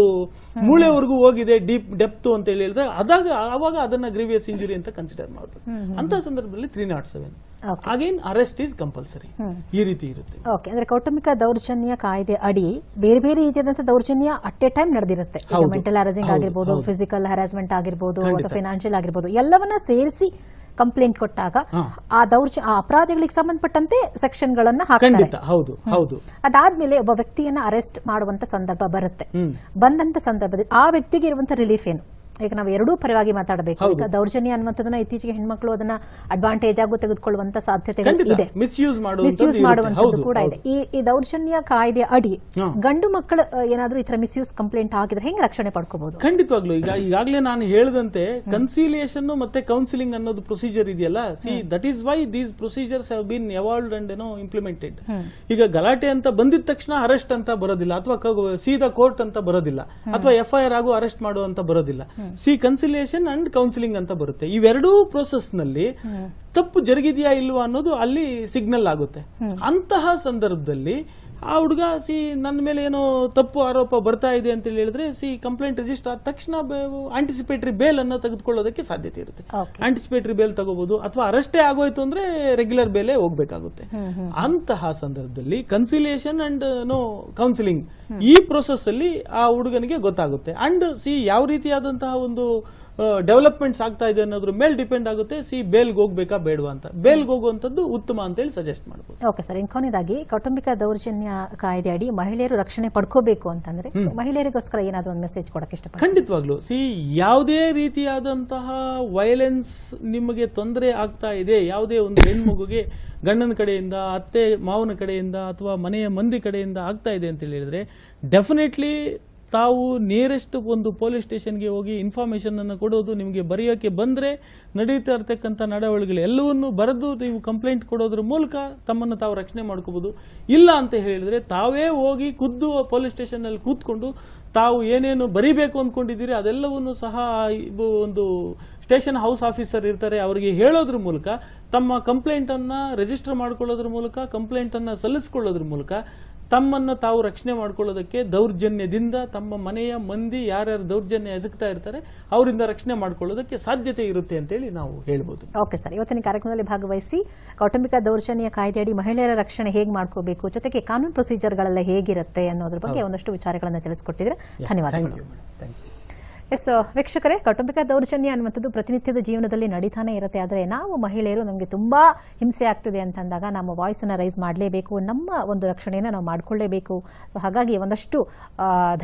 S2: ಮೂಳೆವರೆಗೂ ಹೋಗಿದೆ ಡೀಪ್ ಡೆಪ್ತ್ ಅಂತ ಹೇಳಿ ಹೇಳಿದ್ರೆ ಅದಾಗ ಅವಾಗ ಅದನ್ನ ಗ್ರೀವಿಯಸ್ ಇಂಜುರಿ ಅಂತ ಕನ್ಸಿಡರ್ ಮಾಡಬೇಕು. ಅಂತ ಸಂದರ್ಭದಲ್ಲಿ three not seven. Again arrest is compulsory ಈ ರೀತಿ ಇರುತ್ತೆ.
S1: ಓಕೆ ಅಂದ್ರೆ ಕೌಟುಂಬಿಕ ದೌರ್ಜನ್ಯ ಕಾಯ್ದೆ ಅಡಿ ಬೇರೆ ಬೇರೆ ರೀತಿಯಾದಂತಹ ದೌರ್ಜನ್ಯ ಅಟ್ ಎ ಟೈಮ್ ನಡೆದಿರುತ್ತೆ. ಮೆಂಟಲ್ ಹರಾಸಿಂಗ್ ಆಗಿರ್ಬೋದು ಫಿಸಿಕಲ್ ಹರಾಸ್ಮೆಂಟ್ ಆಗಿರ್ಬೋದು ಅಥವಾ ಫೈನಾನ್ಷಿಯಲ್ ಆಗಿರ್ಬೋದು ಎಲ್ಲವನ್ನ ಸೇರಿಸಿ ಕಂಪ್ಲೇಂಟ್ ಕೊಟ್ಟಾಗ ಆ ದೌರ್ಜ ಆ ಅಪರಾಧಗಳಿಗೆ ಸಂಬಂಧಪಟ್ಟಂತೆ ಸೆಕ್ಷನ್ ಗಳನ್ನ ಹಾಕ್ತಾರೆ.
S2: ಹೌದು ಹೌದು.
S1: ಅದಾದ್ಮೇಲೆ ಒಬ್ಬ ವ್ಯಕ್ತಿಯನ್ನ ಅರೆಸ್ಟ್ ಮಾಡುವಂತ ಸಂದರ್ಭ ಬರುತ್ತೆ. ಬಂದಂತ ಸಂದರ್ಭದಲ್ಲಿ ಆ ವ್ಯಕ್ತಿಗೆ ಇರುವಂತ ರಿಲೀಫ್ ಏನು? ಈಗ ನಾವು ಎರಡೂ ಪರವಾಗಿ ಮಾತಾಡಬೇಕು. ಈಗ ದೌರ್ಜನ್ಯ ಅನ್ನುವಂಥದ್ದನ್ನ ಇತ್ತೀಚೆಗೆ ಹೆಣ್ಮಕ್ಳು ಅದನ್ನ ಅಡ್ವಾಂಟೇಜ್ ಆಗು ತೆಗೆದುಕೊಳ್ಳುವಂತ
S2: ಸಾಧ್ಯತೆ
S1: ಇದೆ.
S2: ಮಿಸ್ಯೂಸ್ ಮಾಡುವಂತದ್ದು
S1: ಕೂಡ ಇದೆ. ಈ ದೌರ್ಜನ್ಯ ಕಾಯ್ದೆ ಅಡಿ ಗಂಡು ಮಕ್ಕಳು ಏನಾದ್ರೂ ಈ ತರ ಮಿಸ್ಯೂಸ್ ಕಂಪ್ಲೇಂಟ್ ಆಗಿದ್ರೆ ಹೆಂಗ್ ರಕ್ಷಣೆ ಪಡ್ಕೋಬಹುದು?
S2: ಖಂಡಿತವಾಗ್ಲು. ಈಗ ಈಗಾಗಲೇ ನಾನು ಹೇಳಿದಂತೆ ಕನ್ಸಿಲಿಯೇಷನ್ ಮತ್ತೆ ಕೌನ್ಸಿಲಿಂಗ್ ಅನ್ನೋದು ಪ್ರೊಸೀಜರ್ ಇದೆಯಲ್ಲ? See that is why these procedures have been evolved and ಏನೋ ಇಂಪ್ಲಿಮೆಂಟೆಡ್ ಈಗ ಗಲಾಟೆ ಅಂತ ಬಂದಿದ ತಕ್ಷಣ ಅರೆಸ್ಟ್ ಅಂತ ಬರೋದಿಲ್ಲ. ಅಥವಾ ಸೀದಾ ಕೋರ್ಟ್ ಅಂತ ಬರೋದಿಲ್ಲ. ಅಥವಾ ಎಫ್ ಐ ಆರ್ ಆಗು ಅರೆಸ್ಟ್ ಮಾಡುವಂತ ಬರೋದಿಲ್ಲ. ಸಿ ಕನ್ಸಿಲಿಯೇಷನ್ ಅಂಡ್ ಕೌನ್ಸಿಲಿಂಗ್ ಅಂತ ಬರುತ್ತೆ. ಇವೆರಡೂ ಪ್ರೋಸೆಸ್ನಲ್ಲಿ ತಪ್ಪು ಜರುಗಿದೆಯಾ ಇಲ್ವಾ ಅನ್ನೋದು ಅಲ್ಲಿ ಸಿಗ್ನಲ್ ಆಗುತ್ತೆ. ಅಂತಹ ಸಂದರ್ಭದಲ್ಲಿ ಆ ಹುಡುಗ ಸಿ ನನ್ನ ಮೇಲೆ ಏನೋ ತಪ್ಪು ಆರೋಪ ಬರ್ತಾ ಇದೆ ಅಂತ ಹೇಳಿದ್ರೆ ಸಿ ಕಂಪ್ಲೇಂಟ್ ರಿಜಿಸ್ಟರ್ ಆದ ತಕ್ಷಣ ಆಂಟಿಸಿಪೇಟರಿ ಬೇಲ್ ಅನ್ನ ತೆಗೆದುಕೊಳ್ಳೋದಕ್ಕೆ ಸಾಧ್ಯತೆ ಇರುತ್ತೆ. ಆಂಟಿಸಿಪೇಟರಿ ಬೇಲ್ ತಗೋಬಹುದು ಅಥವಾ ಅರೆಸ್ಟೇ ಆಗೋಯ್ತು ಅಂದ್ರೆ ರೆಗ್ಯುಲರ್ ಬೇಲೆ ಹೋಗ್ಬೇಕಾಗುತ್ತೆ. ಅಂತಹ ಸಂದರ್ಭದಲ್ಲಿ ಕನ್ಸಿಲಿಯೇಷನ್ ಅಂಡ್ ನೋ ಕೌನ್ಸಿಲಿಂಗ್ ಈ ಪ್ರೋಸೆಸ್ ಅಲ್ಲಿ ಆ ಹುಡುಗನಿಗೆ ಗೊತ್ತಾಗುತ್ತೆ. ಅಂಡ್ ಸಿ ಯಾವ ರೀತಿಯಾದಂತಹ ಒಂದು ಡೆವಲಪ್ಮೆಂಟ್ಸ್ ಆಗ್ತಾ ಇದೆ ಅನ್ನೋದ್ರ ಮೇಲೆ ಡಿಪೆಂಡ್ ಆಗುತ್ತೆ ಸಿ ಬೇಲ್ಗೆ ಹೋಗ್ಬೇಕಾ ಬೇಡವಾ ಅಂತ. ಬೇಲ್ಗೆ ಹೋಗುವಂತದ್ದು ಉತ್ತಮ ಅಂತ ಹೇಳಿ ಸಜೆಸ್ಟ್ ಮಾಡಬಹುದು
S1: ಓಕೆ ಸರ್ ಕೊನೆಯದಾಗಿ ಕೌಟುಂಬಿಕ ದೌರ್ಜನ್ಯ ಕಾಯ್ದೆ ಅಡಿ ಮಹಿಳೆಯರು ರಕ್ಷಣೆ ಪಡ್ಕೋಬೇಕು ಅಂತಂದ್ರೆ ಮಹಿಳೆಯರಿಗೋಸ್ಕರ ಏನಾದರೂ ಒಂದು ಮೆಸೇಜ್ ಕೊಡಕ್ಕೆ ಇಷ್ಟಪಡ್ತೀನಿ
S2: ಖಂಡಿತವಾಗ್ಲು. ಸಿ ಯಾವುದೇ ರೀತಿಯಾದಂತಹ ವೈಲೆನ್ಸ್ ನಿಮಗೆ ತೊಂದರೆ ಆಗ್ತಾ ಇದೆ ಯಾವುದೇ ಒಂದು ಹೆಣ್ಮಗುಗೆ ಗಂಡನ ಕಡೆಯಿಂದ ಅತ್ತೆ ಮಾವನ ಕಡೆಯಿಂದ ಅಥವಾ ಮನೆಯ ಮಂದಿ ಕಡೆಯಿಂದ ಆಗ್ತಾ ಇದೆ ಅಂತ ಹೇಳಿದ್ರೆ ಡೆಫಿನೆಟ್ಲಿ ತಾವು ನಿಯರೆಸ್ಟ್ ಒಂದು ಪೊಲೀಸ್ ಸ್ಟೇಷನ್ಗೆ ಹೋಗಿ ಇನ್ಫಾರ್ಮೇಷನನ್ನು ಕೊಡೋದು ನಿಮಗೆ ಬರೆಯೋಕ್ಕೆ ಬಂದರೆ ನಡೀತಾ ಇರ್ತಕ್ಕಂಥ ನಡವಳಿಕೆಗಳು ಎಲ್ಲವನ್ನು ಬರೆದು ನೀವು ಕಂಪ್ಲೇಂಟ್ ಕೊಡೋದ್ರ ಮೂಲಕ ತಮ್ಮನ್ನು ತಾವು ರಕ್ಷಣೆ ಮಾಡ್ಕೋಬೋದು. ಇಲ್ಲ ಅಂತ ಹೇಳಿದರೆ ತಾವೇ ಹೋಗಿ ಖುದ್ದು ಪೊಲೀಸ್ ಸ್ಟೇಷನ್ನಲ್ಲಿ ಕೂತ್ಕೊಂಡು ತಾವು ಏನೇನು ಬರಿಬೇಕು ಅಂದ್ಕೊಂಡಿದ್ದೀರಿ ಅದೆಲ್ಲವನ್ನು ಸಹ ಒಂದು ಸ್ಟೇಷನ್ ಹೌಸ್ ಆಫೀಸರ್ ಇರ್ತಾರೆ, ಅವರಿಗೆ ಹೇಳೋದ್ರ ಮೂಲಕ, ತಮ್ಮ ಕಂಪ್ಲೇಂಟನ್ನು ರಿಜಿಸ್ಟರ್ ಮಾಡ್ಕೊಳ್ಳೋದ್ರ ಮೂಲಕ ಕಂಪ್ಲೇಂಟನ್ನು ಸಲ್ಲಿಸ್ಕೊಳ್ಳೋದ್ರ ಮೂಲಕ ತಮ್ಮನ್ನು ತಾವು ರಕ್ಷಣೆ ಮಾಡ್ಕೊಳ್ಳೋದಕ್ಕೆ ದೌರ್ಜನ್ಯದಿಂದ ತಮ್ಮ ಮನೆಯ ಮಂದಿ ಯಾರ್ಯಾರು ದೌರ್ಜನ್ಯ ಎಸಗ್ತಾ ಇರ್ತಾರೆ ಅವರಿಂದ ರಕ್ಷಣೆ ಮಾಡ್ಕೊಳ್ಳೋದಕ್ಕೆ ಸಾಧ್ಯತೆ ಇರುತ್ತೆ ಅಂತೇಳಿ ನಾವು ಹೇಳ್ಬೋದು.
S1: ಓಕೆ ಸರ್ ಇವತ್ತಿನ ಕಾರ್ಯಕ್ರಮದಲ್ಲಿ ಭಾಗವಹಿಸಿ ಕೌಟುಂಬಿಕ ದೌರ್ಜನ್ಯ ಕಾಯ್ದೆಯಡಿ ಮಹಿಳೆಯರ ರಕ್ಷಣೆ ಹೇಗೆ ಮಾಡ್ಕೋಬೇಕು ಜೊತೆಗೆ ಕಾನೂನು ಪ್ರೊಸೀಜರ್ಗಳೆಲ್ಲ ಹೇಗಿರುತ್ತೆ ಅನ್ನೋದ್ರ ಬಗ್ಗೆ ಒಂದಷ್ಟು ವಿಚಾರಗಳನ್ನು ತಿಳಿಸ್ಕೊಟ್ಟಿದ್ರೆ ಧನ್ಯವಾದಗಳು. ಎಸ್ ವೀಕ್ಷಕರೇ, ಕೌಟುಂಬಿಕ ದೌರ್ಜನ್ಯ ಅನ್ನುವಂಥದ್ದು ಪ್ರತಿನಿತ್ಯದ ಜೀವನದಲ್ಲಿ ನಡೀತಾನೆ ಇರುತ್ತೆ. ಆದರೆ ನಾವು ಮಹಿಳೆಯರು ನಮಗೆ ತುಂಬ ಹಿಂಸೆ ಆಗ್ತಿದೆ ಅಂತಂದಾಗ ನಮ್ಮ ವಾಯ್ಸನ್ನು ರೈಸ್ ಮಾಡಲೇಬೇಕು. ನಮ್ಮ ಒಂದು ರಕ್ಷಣೆಯನ್ನು ನಾವು ಮಾಡಿಕೊಳ್ಳೇಬೇಕು. ಸೊ ಹಾಗಾಗಿ ಒಂದಷ್ಟು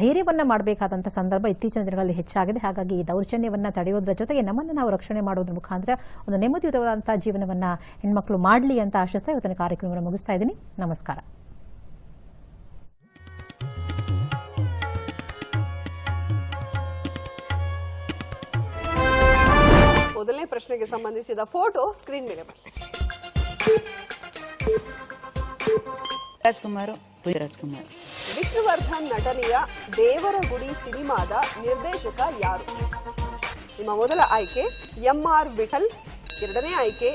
S1: ಧೈರ್ಯವನ್ನು ಮಾಡಬೇಕಾದಂಥ ಸಂದರ್ಭ ಇತ್ತೀಚಿನ ದಿನಗಳಲ್ಲಿ ಹೆಚ್ಚಾಗಿದೆ. ಹಾಗಾಗಿ ಈ ದೌರ್ಜನ್ಯವನ್ನು ತಡೆಯೋದ್ರ ಜೊತೆಗೆ ನಮ್ಮನ್ನು ನಾವು ರಕ್ಷಣೆ ಮಾಡೋದ್ರ ಮುಖಾಂತರ ಒಂದು ನೆಮ್ಮದಿಯುತವಾದಂಥ ಜೀವನವನ್ನು ಹೆಣ್ಮಕ್ಳು ಮಾಡಲಿ ಅಂತ ಆಶಿಸ್ತಾ ಇವತ್ತಿನ ಕಾರ್ಯಕ್ರಮವನ್ನು ಮುಗಿಸ್ತಾ ಇದ್ದೀನಿ. ನಮಸ್ಕಾರ.
S3: ಮೊದಲನೇ ಪ್ರಶ್ನೆಗೆ ಸಂಬಂಧಿಸಿದ ಫೋಟೋ ಸ್ಕ್ರೀನ್ ಮೇಲೆ ಬರಲಿ
S4: ರಾಜ್ಕುಮಾರ್ ಪುನೀತ್ ರಾಜ್ಕುಮಾರ್.
S3: ವಿಷ್ಣುವರ್ಧನ್ ನಟನೆಯ ದೇವರ ಗುಡಿ ಸಿನಿಮಾದ ನಿರ್ದೇಶಕ ಯಾರು? ನಿಮ್ಮ ಮೊದಲ ಆಯ್ಕೆ ಎಂ ಆರ್ ವಿಠಲ್ ಎರಡನೇ ಆಯ್ಕೆ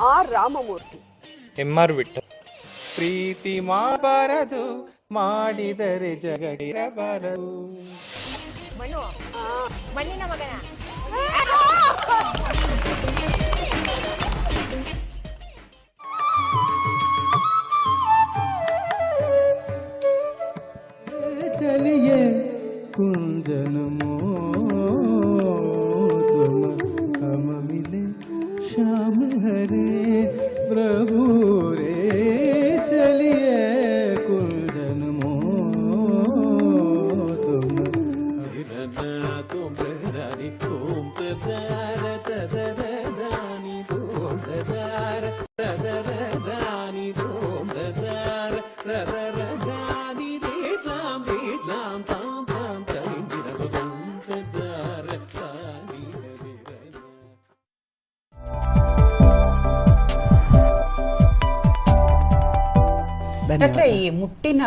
S3: R. Ramamurthy.
S5: M R Vittal.
S6: ಪ್ರೀತಿ ಮಾಡಬಾರದು ಮಾಡಿದರೆ ಜಗಡಿರಬಾರದು. ಚಲಿಯೇ कुंजन
S7: मोह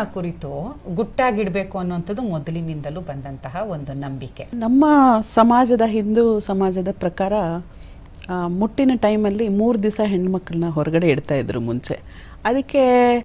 S7: ಕುರಿತು ಗುಟ್ಟಾಗಿಡ್ಬೇಕು ಅನ್ನುವಂಥದ್ದು ಮೊದಲಿನಿಂದಲೂ ಬಂದಂತಹ ಒಂದು ನಂಬಿಕೆ.
S4: ನಮ್ಮ ಸಮಾಜದ ಹಿಂದೂ ಸಮಾಜದ ಪ್ರಕಾರ ಮುಟ್ಟಿನ ಟೈಮಲ್ಲಿ ಮೂರು ದಿವಸ ಹೆಣ್ಮಕ್ಳನ್ನ ಹೊರಗಡೆ ಇಡ್ತಾ ಇದ್ರು ಮುಂಚೆ. ಅದಕ್ಕೆ